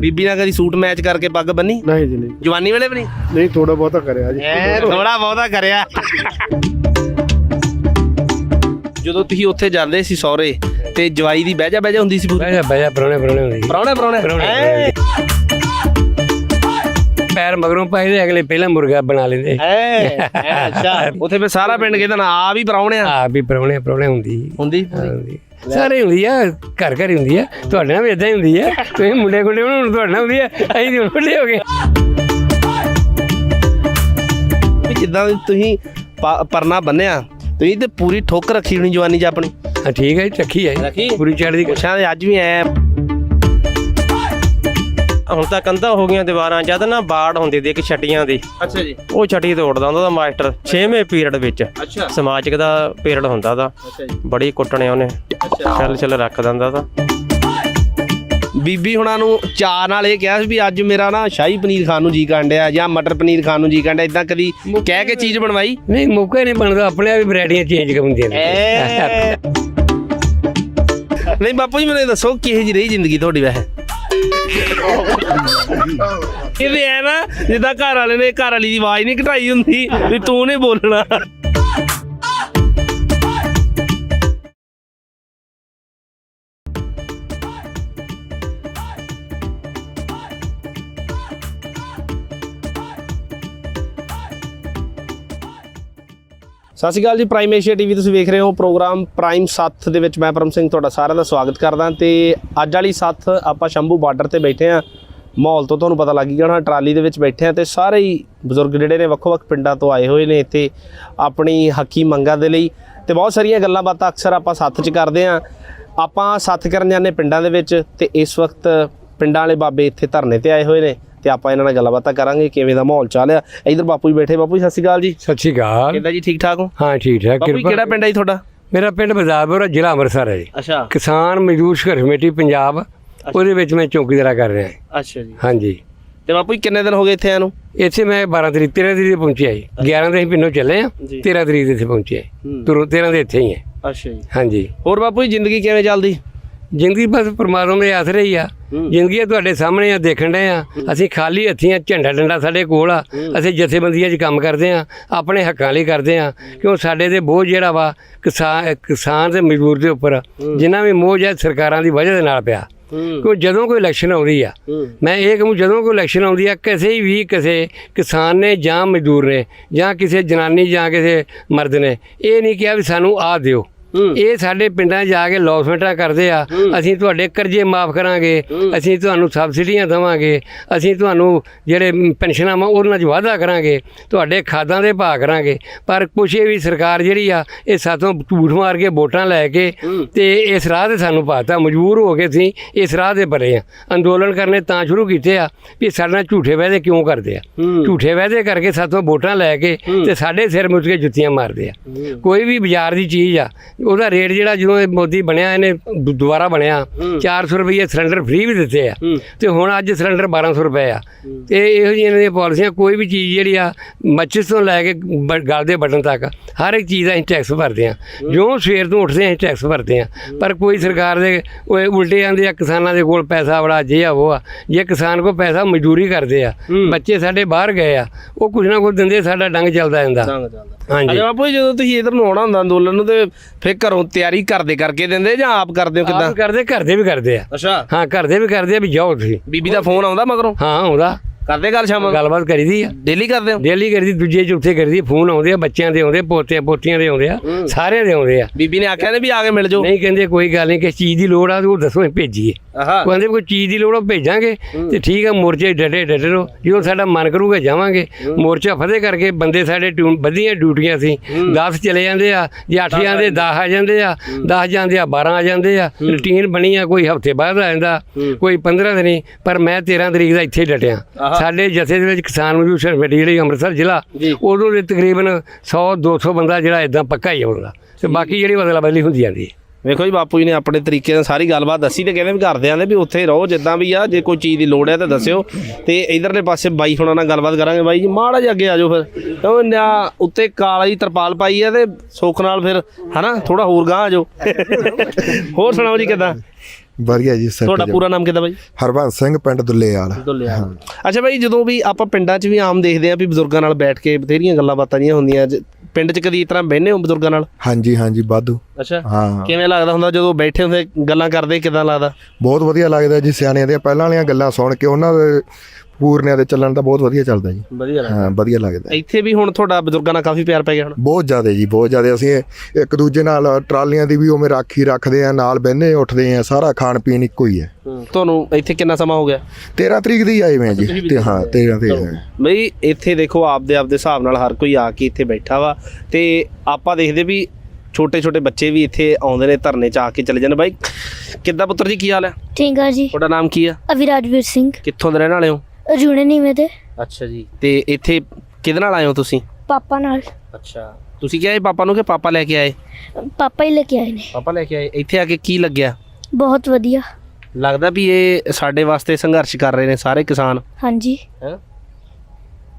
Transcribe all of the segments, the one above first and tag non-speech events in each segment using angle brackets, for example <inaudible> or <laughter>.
ਬੀਬੀ ਨਾਲ ਕਦੀ suit match ਕਰਕੇ ਪੱਗ ਬੰਨੀ? ਨਹੀਂ ਜੀ ਨਹੀਂ। ਜਵਾਨੀ ਵੇਲੇ ਵੀ ਨਹੀਂ? ਨਹੀਂ ਥੋੜਾ ਬਹੁਤਾ ਕਰਿਆ ਜੀ। ਐ ਥੋੜਾ ਬਹੁਤਾ ਕਰਿਆ। ਜਦੋਂ ਤੁਸੀਂ ਉੱਥੇ ਜਾਂਦੇ ਸੀ ਸਹੁਰੇ ਤੇ ਜਵਾਈ ਦੀ ਬਹਿਜਾ ਬਹਿਜਾ ਹੁੰਦੀ ਸੀ ਪੂਰੀ? ਬਹਿ ਜਾ ਬਹਿ ਜਾ ਪਰੋਣੇ ਪਰੋਣੇ ਹੁੰਦੀ ਪਰੌਣੇ ਪਰੌਣੇ? ਐ? ਪੈਰ ਮਗਰੋਂ ਪਾਈ ਦੇ ਅਗਲੇ ਪਹਿਲਾਂ ਮੁਰਗਾ ਬਣਾ ਲੈਂਦੇ। ਐ ਅੱਛਾ। ਉੱਥੇ ਫਿਰ ਸਾਰਾ ਪਿੰਡ ਕਹਿੰਦਾ ਨਾ ਆ ਵੀ ਪਰੌਣੇ ਆ ਆ ਵੀ ਪਰੋਣੇ ਪਰੋਣੇ ਹੁੰਦੀ। ਹੁੰਦੀ? ਹੁੰਦੀ। ਸਾਰੇ ਹੁੰਦੀ ਆ ਘਰ ਘਰ ਹੀ ਹੁੰਦੀ ਆ। ਤੁਹਾਡੇ ਨਾਲ ਵੀ ਇਦਾਂ ਹੀ ਹੁੰਦੀ ਆ। ਤੁਸੀਂ ਮੁੰਡੇ ਕੁੰਡੇ ਹੁਣ ਤੁਹਾਡੇ ਨਾਲ ਹੁੰਦੀ ਆ। ਅਸੀਂ ਹੁਣ ਵੱਡੇ ਹੋ ਗਏ। ਵੀ ਜਿੱਦਾਂ ਦੀ ਤੁਸੀਂ ਪ- ਪਰਨਾ ਬੰਨਿਆ ਤੁਸੀਂ ਤੇ ਪੂਰੀ ਠੋਕ ਰੱਖੀ ਹੋਣੀ ਜਵਾਨੀ 'ਚ ਆਪਣੀ। ਹਾਂ ਠੀਕ ਹੈ ਜੀ, ਰੱਖੀ ਹੈ। ਰੱਖੀ? ਪੂਰੀ ਚੜ੍ਹਦੀ ਕਲਾ। ਪੁੱਛਾਂ ਦੇ ਅੱਜ ਵੀ ਐ ਹੁਣ ਤਾਂ ਕੰਧਾਂ ਹੋ ਗਈਆਂ ਦੀਵਾਰਾਂ ਜਦ ਨਾ ਬਾੜ ਹੁੰਦੀ ਦੀ ਇੱਕ ਛਟੀਆਂ ਦੀ। ਅੱਛਾ ਜੀ। ਉਹ ਛਟੀ ਤੋੜਦਾ ਹੁੰਦਾ ਦਾ ਮਾਸਟਰ 6ਵੇਂ ਪੀਰੀਅਡ ਵਿੱਚ। ਅੱਛਾ। ਸਮਾਜਿਕ ਦਾ ਪੀਰੀਅਡ ਹੁੰਦਾ ਦਾ ਅੱਛਾ ਜੀ। ਬੜੀ ਕੁੱਟਣੇ ਉਹਨੇ। ਅੱਛਾ। ਚੱਲ ਚੱਲ ਰੱਖ ਦਿੰਦਾ ਤਾਂ ਬੀਬੀ ਹੁਣਾਂ ਨੂੰ ਚਾਅ ਨਾਲ ਇਹ ਕਿਹਾ ਸੀ ਵੀ ਅੱਜ ਮੇਰਾ ਨਾ ਸ਼ਾਹੀ ਪਨੀਰ ਖਾਣ ਨੂੰ ਜੀ ਕਾਂਡਿਆ ਜਾਂ ਮਟਰ ਪਨੀਰ ਖਾਣ ਨੂੰ ਜੀ ਕਾਂਡਿਆ ਇਦਾਂ ਕਦੀ ਕਹਿ ਕੇ ਚੀਜ਼ ਬਣਵਾਈ? ਨਹੀਂ ਮੌਕਾ ਨਹੀਂ ਬਣਦਾ। ਆਪਣੇ ਆਪ ਹੀ ਵੈਰਾਈਟੀਆਂ ਚੇਂਜ ਹੁੰਦੀਆਂ ਨੇ। ਨਹੀਂ ਬਾਪੂ ਜੀ ਮੈਨੂੰ ਦੱਸੋ ਕਿਹੋ ਜਿਹੀ ਰਹੀ ਜ਼ਿੰਦਗੀ ਤੁਹਾਡੀ ਵੈਸੇ? ਇਹ ਵੀ ਐ ਨਾ, ਜਿੱਦਾਂ ਘਰ ਵਾਲੇ ਨੇ ਘਰ ਵਾਲੀ ਦੀ ਆਵਾਜ਼ ਨਹੀਂ ਘਟਾਈ ਹੁੰਦੀ, ਵੀ ਤੂੰ ਨਹੀਂ ਬੋਲਣਾ। ਸਤਿ ਸ਼੍ਰੀ ਅਕਾਲ ਜੀ ਪ੍ਰਾਈਮ ਏਸ਼ੀਆ ਟੀਵੀ ਤੁਸੀਂ ਵੇਖ ਰਹੇ ਹੋ ਪ੍ਰੋਗਰਾਮ ਪ੍ਰਾਈਮ ਸੱਥ ਦੇ ਵਿੱਚ ਮੈਂ ਪਰਮ ਸਿੰਘ ਤੁਹਾਡਾ ਸਾਰਿਆਂ ਦਾ ਸਵਾਗਤ ਕਰਦਾ ਤੇ ਅੱਜ ਵਾਲੀ ਸੱਥ ਆਪਾਂ ਸ਼ੰਭੂ ਬਾਰਡਰ ਤੇ ਬੈਠੇ ਆ ਮਾਹੌਲ ਤੋਂ ਤੁਹਾਨੂੰ ਪਤਾ ਲੱਗ ਗਿਆ ਹੋਣਾ, ਟਰਾਲੀ ਦੇ ਵਿੱਚ ਬੈਠੇ ਆ ਤੇ ਸਾਰੇ ਹੀ ਬਜ਼ੁਰਗ ਜਿਹੜੇ ਨੇ ਵੱਖੋ-ਵੱਖ ਪਿੰਡਾਂ ਤੋਂ ਆਏ ਹੋਏ ਨੇ ਇੱਥੇ ਆਪਣੀ ਹੱਕੀ ਮੰਗਾਂ ਦੇ ਲਈ ਤੇ ਬਹੁਤ ਸਾਰੀਆਂ ਗੱਲਾਂ ਬਾਤਾਂ ਅਕਸਰ ਆਪਾਂ ਸੱਥ 'ਚ ਕਰਦੇ ਆ ਆਪਾਂ ਸੱਥ ਕਰਨ ਜਾਂਦੇ ਪਿੰਡਾਂ ਦੇ ਵਿੱਚ ਤੇ ਇਸ ਵਕਤ ਪਿੰਡਾਂ ਵਾਲੇ ਬਾਬੇ ਇੱਥੇ ਧਰਨੇ ਤੇ ਆਏ ਹੋਏ ਨੇ। ਤੇ ਆਪਾਂ ਇਹਨਾਂ ਨਾਲ ਗੱਲਾਂ ਬਾਤਾਂ ਕਰਾਂਗੇ ਕਿਵੇਂ ਦਾ ਮਾਹੌਲ ਚੱਲ ਰਿਹਾ। ਇਧਰ ਬਾਪੂ ਜੀ ਬੈਠੇ। ਬਾਪੂ ਜੀ ਸਤਿ ਸ਼੍ਰੀ ਅਕਾਲ ਜੀ। ਸਤਿ ਸ਼੍ਰੀ ਅਕਾਲ। ਕਿੱਦਾਂ ਜੀ ਠੀਕ ਠਾਕ ਹੋ? ਹਾਂ ਠੀਕ ਠਾਕ ਬਾਪੂ ਜੀ ਕਿਹੜਾ ਪਿੰਡ ਹੈ ਜੀ ਤੁਹਾਡਾ? ਮੇਰਾ ਪਿੰਡ ਬਜ਼ਾਰਪੁਰ ਜ਼ਿਲ੍ਹਾ ਅੰਮ੍ਰਿਤਸਰ ਹੈ ਜੀ। ਅੱਛਾ। ਕਿਸਾਨ ਮਜ਼ਦੂਰ ਸੰਘਰਸ਼ ਕਮੇਟੀ ਪੰਜਾਬ। ਉਹਦੇ ਵਿੱਚ ਮੈਂ ਚੌਕੀਦਾਰਾ ਕਰ ਰਿਹਾ। ਹਾਂ ਅੱਛਾ ਜੀ। ਹਾਂਜੀ। ਤੇ ਬਾਪੂ ਜੀ ਕਿੰਨੇ ਦਿਨ ਹੋ ਗਏ ਇੱਥੇ ਨੂੰ? ਇੱਥੇ ਮੈਂ 12 ਤਰੀਕ 13 ਤਰੀਕ ਤੇ ਪਹੁੰਚਿਆ ਜੀ। 11 ਦੇ ਅਸੀਂ ਪਿੰਡੋਂ ਚੱਲੇ ਆ ਜੀ। 13 ਤਰੀਕ ਦੇ ਇੱਥੇ ਪਹੁੰਚੇ। ਹੂੰ। ਤੁਰ 13 ਦੇ ਇੱਥੇ ਹੀ ਹੈ। ਅੱਛਾ ਜੀ। ਹਾਂਜੀ। ਹੋਰ ਬਾਪੂ ਜੀ ਜ਼ਿੰਦਗੀ ਕਿਵੇਂ ਚੱਲਦੀ? ਜ਼ਿੰਦਗੀ ਬਸ ਪਰਮਾਤਮਾ ਦੇ ਆਸਰੇ ਹੀ ਆ। ਜ਼ਿੰਦਗੀ ਆ ਤੁਹਾਡੇ ਸਾਹਮਣੇ ਆ ਦੇਖਣ ਡਏ ਆ। ਅਸੀਂ ਖਾਲੀ ਹੱਥੀਂ ਆ ਝੰਡਾ ਡੰਡਾ ਸਾਡੇ ਕੋਲ ਆ। ਅਸੀਂ ਜਥੇਬੰਦੀਆਂ 'ਚ ਕੰਮ ਕਰਦੇ ਆ ਆਪਣੇ ਹੱਕਾਂ ਲਈ ਕਰਦੇ ਆ। ਕਿਉਂ ਸਾਡੇ ਦੇ ਬੋਝ ਜਿਹੜਾ ਵਾ ਕਿਸਾਨ ਕਿਸਾਨ ਤੇ ਮਜ਼ਦੂਰ ਦੇ ਉੱਪਰ ਜਿੰਨਾ ਵੀ ਮੋਹ ਹੈ ਸਰਕਾਰਾਂ ਦੀ ਵਜ੍ਹਾ ਦੇ ਨਾਲ ਪਿਆ। ਕਿਉਂ ਜਦੋਂ ਕੋਈ ਇਲੈਕਸ਼ਨ ਆਉਂਦੀ ਆ ਮੈਂ ਇਹ ਕਹੂੰ ਜਦੋਂ ਕੋਈ ਇਲੈਕਸ਼ਨ ਆਉਂਦੀ ਆ ਕਿਸੇ ਵੀ ਕਿਸੇ ਕਿਸਾਨ ਨੇ ਜਾਂ ਮਜ਼ਦੂਰ ਨੇ ਜਾਂ ਕਿਸੇ ਜਨਾਨੀ ਜਾਂ ਕਿਸੇ ਮਰਦ ਨੇ ਇਹ ਨਹੀਂ ਕਿਹਾ ਵੀ ਸਾਨੂੰ ਆ ਦਿਓ। ਇਹ ਸਾਡੇ ਪਿੰਡਾਂ ਜਾ ਕੇ ਲੌਸਮੈਂਟਾਂ ਕਰਦੇ ਆ। ਅਸੀਂ ਤੁਹਾਡੇ ਕਰਜ਼ੇ ਮਾਫ ਕਰਾਂਗੇ। ਅਸੀਂ ਤੁਹਾਨੂੰ ਸਬਸਿਡੀਆਂ ਦੇਵਾਂਗੇ। ਅਸੀਂ ਤੁਹਾਨੂੰ ਜਿਹੜੇ ਮ, ਪੈਨਸ਼ਨਾਂ ਵਾ ਉਹਨਾਂ 'ਚ ਵਾਧਾ ਕਰਾਂਗੇ। ਤੁਹਾਡੇ ਖਾਦਾਂ ਦੇ ਭਾਅ ਕਰਾਂਗੇ। ਪਰ ਕੁਛ ਇਹ ਵੀ ਸਰਕਾਰ ਜਿਹੜੀ ਆ ਇਹ ਸਾਥੋਂ ਝੂਠ ਮਾਰ ਕੇ ਵੋਟਾਂ ਲੈ ਕੇ ਤੇ ਇਸ ਰਾਹ ਤੇ ਸਾਨੂੰ ਪਾਤਾ ਮਜਬੂਰ ਹੋ ਕੇ ਅਸੀਂ ਇਸ ਰਾਹ ਤੇ ਬਰੇ ਆ। ਅੰਦੋਲਨ ਕਰਨੇ ਤਾਂ ਸ਼ੁਰੂ ਕੀਤੇ ਆ ਵੀ ਸਾਡੇ ਨਾਲ ਝੂਠੇ ਵਾਅਦੇ ਕਿਉਂ ਕਰਦੇ ਆ? ਝੂਠੇ ਵਾਅਦੇ ਕਰਕੇ ਸਾਥੋਂ ਵੋਟਾਂ ਲੈ ਕੇ ਤੇ ਸਾਡੇ ਸਿਰ ਮੁੱਚ ਕੇ ਜੁੱਤੀਆਂ ਮਾਰਦੇ ਆ। ਕੋਈ ਵੀ ਬਾਜ਼ਾਰ ਦੀ ਚੀਜ਼ ਆ ਉਹਦਾ ਰੇਟ ਜਿਹੜਾ ਜਦੋਂ ਇਹ ਮੋਦੀ ਬਣਿਆ ਇਹਨੇ ਦੁ- ਦੁਬਾਰਾ ਬਣਿਆ 400 ਰੁਪਏ ਸਿਲੰਡਰ ਫ੍ਰੀ ਵੀ ਦਿੱਤੇ ਆ। ਹੂੰ। ਤੇ ਹੁਣ ਅੱਜ ਸਿਲੰਡਰ 1200 ਰੁਪਏ ਆ। ਤੇ ਇਹੋ ਜਿਹੀਆਂ ਇਹਨਾਂ ਦੀਆਂ ਪਾਲਿਸੀਆਂ ਕੋਈ ਵੀ ਚੀਜ਼ ਜਿਹੜੀ ਆ ਮੱਛੀ ਤੋਂ ਲੈ ਕੇ ਬ- ਗਲ ਦੇ ਬਟਨ ਤੱਕ ਹਰ ਇੱਕ ਚੀਜ਼ ਦਾ ਅਸੀਂ ਟੈਕਸ ਭਰਦੇ ਆ। ਜੋ ਸਵੇਰ ਤੋਂ ਉੱਠਦੇ ਆ ਅਸੀਂ ਟੈਕਸ ਭਰਦੇ ਆ। ਪਰ ਕੋਈ ਸਰਕਾਰ ਦੇ ਉਹ ਉਲਟੇ ਆਂਦੇ ਆ ਕਿਸਾਨਾਂ ਦੇ ਕੋਲ ਪੈਸਾ ਬੜਾ ਜੇ ਆ ਉਹ ਆ। ਜੇ ਕਿਸਾਨ ਕੋਲ ਪੈਸਾ ਮਜ਼ਦੂਰੀ ਕਰਦੇ ਆ। ਬੱਚੇ ਸਾਡੇ ਬਾਹਰ ਗਏ ਆ ਉਹ ਕੁਝ ਨਾ ਕੁਝ ਦਿੰਦੇ ਸਾਡਾ ਡੰਗ ਚੱਲਦਾ ਜਾਂਦਾ ਚੱਲਦਾ। ਹਾਂਜੀ। ਅੱਛਾ ਬਾਪੂ ਜੀ ਜਦੋਂ ਤੁਸੀਂ ਇਧਰ ਨੂੰ ਆਉਣਾ ਹੁੰਦਾ ਅੰਦੋਲਨ ਨੂੰ ਤੇ ਫਿਰ ਘਰੋਂ ਤਿਆਰੀ ਕਰਦੇ ਕਰਕੇ ਦਿੰਦੇ ਜਾਂ ਆਪ ਕਰਦੇ ਹੋ ਆਪ ਕਿਦਾਂ? ਵੀ ਕਰਦੇ ਘਰ ਦੇ ਵੀ ਕਰਦੇ ਆ। ਅੱਛਾ। ਹਾਂ ਘਰ ਦੇ ਵੀ ਕਰਦੇ ਆ ਵੀ ਜਾਓ ਤੁਸੀਂ। ਬੀਬੀ ਦਾ ਫੋਨ ਆਉਂਦਾ ਮਗਰੋਂ? ਹਾਂ ਆਉਂਦਾ। ਕਰਦੇ ਗੱਲ ਸ਼ਾਮ ਗੱਲਬਾਤ ਕਰੀਦੀ ਆ। ਡੇਲੀ ਕਰਦੇ ਹੋ? ਡੇਲੀ ਕਰਦੀ ਦੂਜੇ ਚੌਥੇ ਕਰਦੀ ਫੋਨ ਆਉਂਦੇ ਆ ਬੱਚਿਆਂ ਦੇ ਆਉਂਦੇ ਪੋਤੇ ਪੋਤੀਆਂ ਦੇ ਆਉਂਦੇ ਆ ਸਾਰਿਆਂ ਦੇ ਆਉਂਦੇ ਆ। ਬੀਬੀ ਨੇ ਆਖਿਆ ਨੇ ਵੀ ਆ ਕੇ ਮਿਲ ਜਾਓ। ਨਹੀਂ ਕਹਿੰਦੇ ਕੋਈ ਗੱਲ ਨਹੀਂ ਕਿਸ ਚੀਜ਼ ਦੀ ਲੋੜ ਆ ਤੇ ਉਹ ਦੱਸੋ ਭੇਜੀਏ। ਕਹਿੰਦੇ ਕੋਈ ਚੀਜ਼ ਦੀ ਲੋੜ ਆ ਭੇਜਾਂਗੇ। ਤੇ ਠੀਕ ਆ ਮੋਰਚੇ ਡਟੇ ਡਟੇ ਰਹੋ। ਜਦੋਂ ਸਾਡਾ ਮਨ ਕਰੂਗਾ ਜਾਵਾਂਗੇ। ਮੋਰਚਾ ਫਤਿਹ ਕਰਕੇ ਬੰਦੇ ਸਾਡੇ ਟਿਊਨ ਵਧੀਆਂ ਡਿਊਟੀਆਂ ਸੀ। 10 ਚਲੇ ਜਾਂਦੇ ਆ ਜੇ 8 ਜਾਂਦੇ 10 ਆ ਜਾਂਦੇ ਆ 10 ਜਾਂਦੇ ਆ 12 ਆ ਜਾਂਦੇ ਆ। ਰੁਟੀਨ ਬਣੀ ਆ ਕੋਈ ਹਫ਼ਤੇ ਬਾਅਦ ਆ ਜਾਂਦਾ ਕੋਈ 15 ਦਿਨੀ ਪਰ ਮੈਂ 13 ਤਰੀਕ ਦਾ ਇੱਥੇ ਡਟਿਆ। ਸਾਡੇ ਜਥੇ ਦੇ ਵਿੱਚ ਕਿਸਾਨ ਮਜ਼ਦੂਰ ਸੰਗਠਨ ਜਿਹੜੀ ਅੰਮ੍ਰਿਤਸਰ ਜ਼ਿਲ੍ਹਾ। ਉਦੋਂ ਦੇ ਤਕਰੀਬਨ 100 200 ਬੰਦਾ ਜਿਹੜਾ ਇਦਾਂ ਪੱਕਾ ਹੀ ਆਉਂਦਾ ਤੇ ਬਾਕੀ ਜਿਹੜੀ ਬਦਲਾ ਬਦਲੀ ਹੁੰਦੀ ਜਾਂਦੀ ਹੈ। ਵੇਖੋ ਜੀ ਬਾਪੂ ਜੀ ਨੇ ਆਪਣੇ ਤਰੀਕੇ ਨਾਲ ਸਾਰੀ ਗੱਲਬਾਤ ਦੱਸੀ ਤੇ ਕਹਿੰਦੇ ਵੀ ਘਰਦਿਆਂ ਦੇ ਵੀ ਉੱਥੇ ਰਹੋ ਜਿੱਦਾਂ ਵੀ ਆ ਜੇ ਕੋਈ ਚੀਜ਼ ਦੀ ਲੋੜ ਹੈ ਤਾਂ ਦੱਸਿਓ। ਤੇ ਇਧਰਲੇ ਪਾਸੇ ਬਾਈ ਹੁਣਾਂ ਨਾਲ ਗੱਲਬਾਤ ਕਰਾਂਗੇ ਬਾਈ ਜੀ। ਮਾੜਾ ਜਿਹਾ ਅੱਗੇ ਆ ਜਾਓ ਫਿਰ। ਕਿਉਂ ਨਾ ਉੱਤੇ ਕਾਲਾ ਜੀ ਤਰਪਾਲ ਪਾਈ ਹੈ ਤੇ ਸੁੱਖ ਨਾਲ ਫਿਰ ਹਨਾ ਥੋੜਾ ਹੋਰ ਗਾਂ ਆ ਜਾਓ। ਹੋਰ ਸੁਣਾਓ ਜੀ ਕਿਦਾਂ? ਵਧੀਆ ਜੀ ਸੈਟ ਤੁਹਾਡਾ ਪੂਰਾ ਨਾਮ ਕਿਦਾਂ ਬਾਈ? ਹਰਬੰਸ ਸਿੰਘ ਪਿੰਡ ਦੁੱਲੇਵਾਲ। ਦੁੱਲਿਆ ਅੱਛਾ ਬਾਈ ਜਦੋਂ ਵੀ ਆਪਾਂ ਪਿੰਡਾਂ 'ਚ ਵੀ ਆਮ ਦੇਖਦੇ ਆ ਵੀ ਬਜ਼ੁਰਗਾਂ ਨਾਲ ਬੈਠ ਕੇ ਬਥੇਰੀਆਂ ਗੱਲਾਂ ਬਾਤਾਂ ਜੀਆਂ ਹੁੰਦੀਆਂ ਜ- ਪਿੰਡ 'ਚ ਕਦੀ ਇਸ ਤਰ੍ਹਾਂ ਬਹਿੰਦੇ ਹੋ ਬਜ਼ੁਰਗਾਂ ਨਾਲ? ਹਾਂਜੀ ਹਾਂਜੀ ਵਾਧੂ। ਅੱਛਾ। ਹਾਂ। ਕਿਵੇਂ ਲੱਗਦਾ ਹੁੰਦਾ ਜਦੋਂ ਬੈਠੇ ਹੁੰਦੇ ਗੱਲਾਂ ਕਰਦੇ ਕਿਦਾਂ ਲੱਗਦਾ? ਬਹੁਤ ਵਧੀਆ ਲੱਗਦਾ ਜੀ ਸਿਆਣਿਆਂ ਦੀਆਂ ਪਹਿਲਾਂ ਵਾਲੀਆਂ ਗੱਲਾਂ ਸੁਣ ਕੇ ਉਹਨਾਂ ਦੇ ਪੂਰਨਿਆਂ ਦੇ ਚੱਲਣ ਦਾ ਬਹੁਤ ਵਧੀਆ ਚੱਲਦਾ ਜੀ। ਵਧੀਆ ਹਾਂ ਵਧੀਆ ਲੱਗਦਾ। ਇੱਥੇ ਵੀ ਹੁਣ ਤੁਹਾਡਾ ਬਜ਼ੁਰਗਾਂ ਨਾਲ ਕਾਫੀ ਪਿਆਰ ਪੈ ਗਿਆ ਹੁਣ? ਬਹੁਤ ਜ਼ਿਆਦਾ ਜੀ ਬਹੁਤ ਜ਼ਿਆਦਾ। ਅਸੀਂ ਇੱਕ ਦੂਜੇ ਨਾਲ ਟਰਾਲੀਆਂ ਦੀ ਵੀ ਉਵੇਂ ਰਾਖੀ ਰੱਖਦੇ ਆ ਨਾਲ ਬਹਿੰਦੇ ਉੱਠਦੇ ਆ ਸਾਰਾ ਖਾਣ ਪੀਣ ਇੱਕੋ ਹੀ ਹੈ। ਤੁਹਾਨੂੰ ਇੱਥੇ ਕਿੰਨਾ ਸਮਾਂ ਹੋ ਗਿਆ? 13 ਤਰੀਕ ਦੀ ਆਏ ਮੈਂ ਜੀ ਤੇ ਹਾਂ 13 ਤੇ ਬਈ ਇੱਥੇ ਦੇਖੋ ਆਪਦੇ ਆਪਦੇ ਹਿਸਾਬ ਨਾਲ ਹਰ ਕੋਈ ਆ ਕੇ ਇੱਥੇ ਬੈਠਾ ਵਾ। ਤੇ ਆਪਾਂ ਦੇਖਦੇ ਵੀ ਛੋਟੇ ਛੋਟੇ ਬੱਚੇ ਵੀ ਇੱਥੇ ਆਉਂਦੇ ਨੇ ਧਰਨੇ 'ਚ ਆ ਕੇ ਚਲੇ ਜਾਂਦੇ। ਬਾਈ ਕਿੱਦਾਂ ਪੁੱਤਰ ਜੀ ਕੀ ਹਾਲ ਹੈ? ਠੀਕ ਆ ਜੀ। ਤੁਹਾਡਾ ਨਾਮ ਕੀ ਆ ਅਵਿਰਾਜਵੀਰ ਸਿੰਘ। ਕਿੱਥੋਂ ਦੇ ਰਹਿਣ ਵਾਲੇ ਹੋ? ਜੁਣੇ ਨੀਵੇਂ ਦੇ ਅੱਛਾ ਜੀ। ਤੇ ਇੱਥੇ ਕਿਹਦੇ ਨਾਲ ਆਏ ਹੋ ਤੁਸੀਂ? ਪਾਪਾ ਨਾਲ। ਅੱਛਾ। ਤੁਸੀਂ ਕਿਹਾ ਇਹ ਪਾਪਾ ਨੂੰ ਕਿ ਪਾਪਾ ਲੈ ਕੇ ਆਏ? ਪਾਪਾ ਹੀ ਲੈ ਕੇ ਆਏ ਨੇ। ਪਾਪਾ ਲੈ ਕੇ ਆਏ। ਇੱਥੇ ਆ ਕੇ ਕੀ ਲੱਗਿਆ? ਬਹੁਤ ਵਧੀਆ। ਲੱਗਦਾ ਵੀ ਇਹ ਸਾਡੇ ਵਾਸਤੇ ਸੰਘਰਸ਼ ਕਰ ਰਹੇ ਨੇ ਸਾਰੇ ਕਿਸਾਨ। ਹਾਂਜੀ। ਹੈ?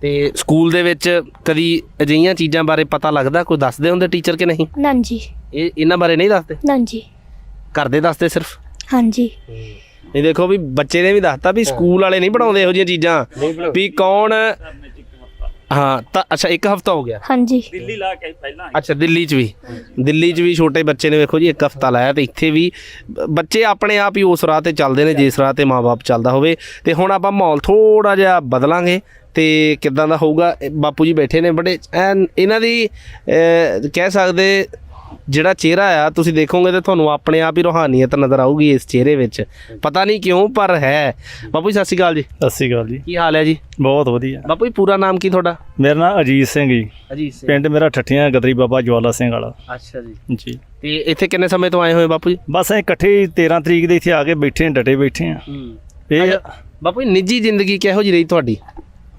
ਤੇ ਸਕੂਲ ਦੇ ਵਿੱਚ ਕਦੀ ਅਜਿਹੀਆਂ ਚੀਜ਼ਾਂ ਬਾਰੇ ਪਤਾ ਲੱਗਦਾ? ਕੋਈ ਦੱਸਦੇ ਹੁੰਦੇ ਟੀਚਰ ਕਿ ਨਹੀਂ? ਨਾਂਜੀ ਇਹ ਇਹਨਾਂ ਬਾਰੇ ਨਹੀਂ ਦੱਸਦੇ? ਨਾਂਜੀ ਘਰ ਦੇ ਦੱਸਦੇ ਸਿਰਫ? ਹਾਂਜੀ। ਨਹੀਂ ਦੇਖੋ ਵੀ ਬੱਚੇ ਨੇ ਵੀ ਦੱਸਤਾ ਵੀ ਸਕੂਲ ਵਾਲੇ ਨਹੀਂ ਪੜਾਉਂਦੇ ਇਹੋ ਜਿਹੀਆਂ ਚੀਜ਼ਾਂ। ਵੀ ਕੌਣ ਹਾਂ ਤਾਂ ਅੱਛਾ ਇੱਕ ਹਫਤਾ ਹੋ ਗਿਆ। ਹਾਂਜੀ। ਅੱਛਾ ਦਿੱਲੀ 'ਚ ਵੀ। ਦਿੱਲੀ 'ਚ ਵੀ ਛੋਟੇ ਬੱਚੇ ਨੇ ਵੇਖੋ ਜੀ ਇੱਕ ਹਫਤਾ ਲਾਇਆ ਤੇ ਇੱਥੇ ਵੀ ਬੱਚੇ ਆਪਣੇ ਆਪ ਹੀ ਉਸ ਰਾਹ ਤੇ ਚੱਲਦੇ ਨੇ ਜਿਸ ਰਾਹ ਤੇ ਮਾਪੇ ਚੱਲਦਾ ਹੋਵੇ। ਤੇ ਹੁਣ ਆਪਾਂ ਮਾਹੌਲ ਥੋੜਾ ਜਿਹਾ ਬਦਲਾਂਗੇ ਤੇ ਕਿੱਦਾਂ ਦਾ ਹੋਊਗਾ ਬਾਪੂ ਜੀ ਬੈਠੇ ਨੇ ਬੜੇ ਐਨ ਇਹਨਾਂ ਦੀ ਕਹਿ ਸਕਦੇ ਜਿਹੜਾ ਚਿਹਰਾ ਆ ਤੁਸੀਂ ਦੇਖੋਗੇ ਤੇ ਤੁਹਾਨੂੰ ਆਪਣੇ ਆਪ ਹੀ ਰੋਹਾਨੀਅਤ ਨਜ਼ਰ ਆਊਗੀ ਇਸ ਚਿਹਰੇ ਵਿੱਚ। ਪਤਾ ਨਹੀਂ ਕਿਉਂ ਪਰ ਹੈ। ਬਾਪੂ ਜੀ ਸਤਿ ਸ਼੍ਰੀ ਅਕਾਲ ਜੀ। ਸਤਿ ਸ਼੍ਰੀ ਅਕਾਲ ਜੀ। ਕੀ ਹਾਲ ਹੈ ਜੀ? ਬਹੁਤ ਵਧੀਆ। ਬਾਪੂ ਜੀ ਪੂਰਾ ਨਾਮ ਕੀ ਤੁਹਾਡਾ? ਮੇਰਾ ਨਾਮ ਅਜੀਤ ਸਿੰਘ ਜੀ। ਅਜੀਤ ਸਿੰਘ। ਪਿੰਡ ਮੇਰਾ ਠੱਠੀਆਂ ਗਦਰੀ ਬਾਬਾ ਜਵਾਲਾ ਸਿੰਘ ਵਾਲਾ। ਅੱਛਾ ਜੀ। ਜੀ। ਤੇ ਇੱਥੇ ਕਿੰਨੇ ਸਮੇਂ ਤੋਂ ਆਏ ਹੋਏ ਬਾਪੂ ਜੀ? ਬਸ ਅਸੀਂ ਇਕੱਠੇ ਹੀ 13 ਤਰੀਕ ਦੇ ਇੱਥੇ ਆ ਕੇ ਬੈਠੇ ਡਟੇ ਬੈਠੇ ਆ ਇਹ ਬਾਪੂ ਜੀ ਨਿੱਜੀ ਜ਼ਿੰਦਗੀ ਕਿਹੋ ਜਿਹੀ ਰਹੀ ਤੁਹਾਡੀ?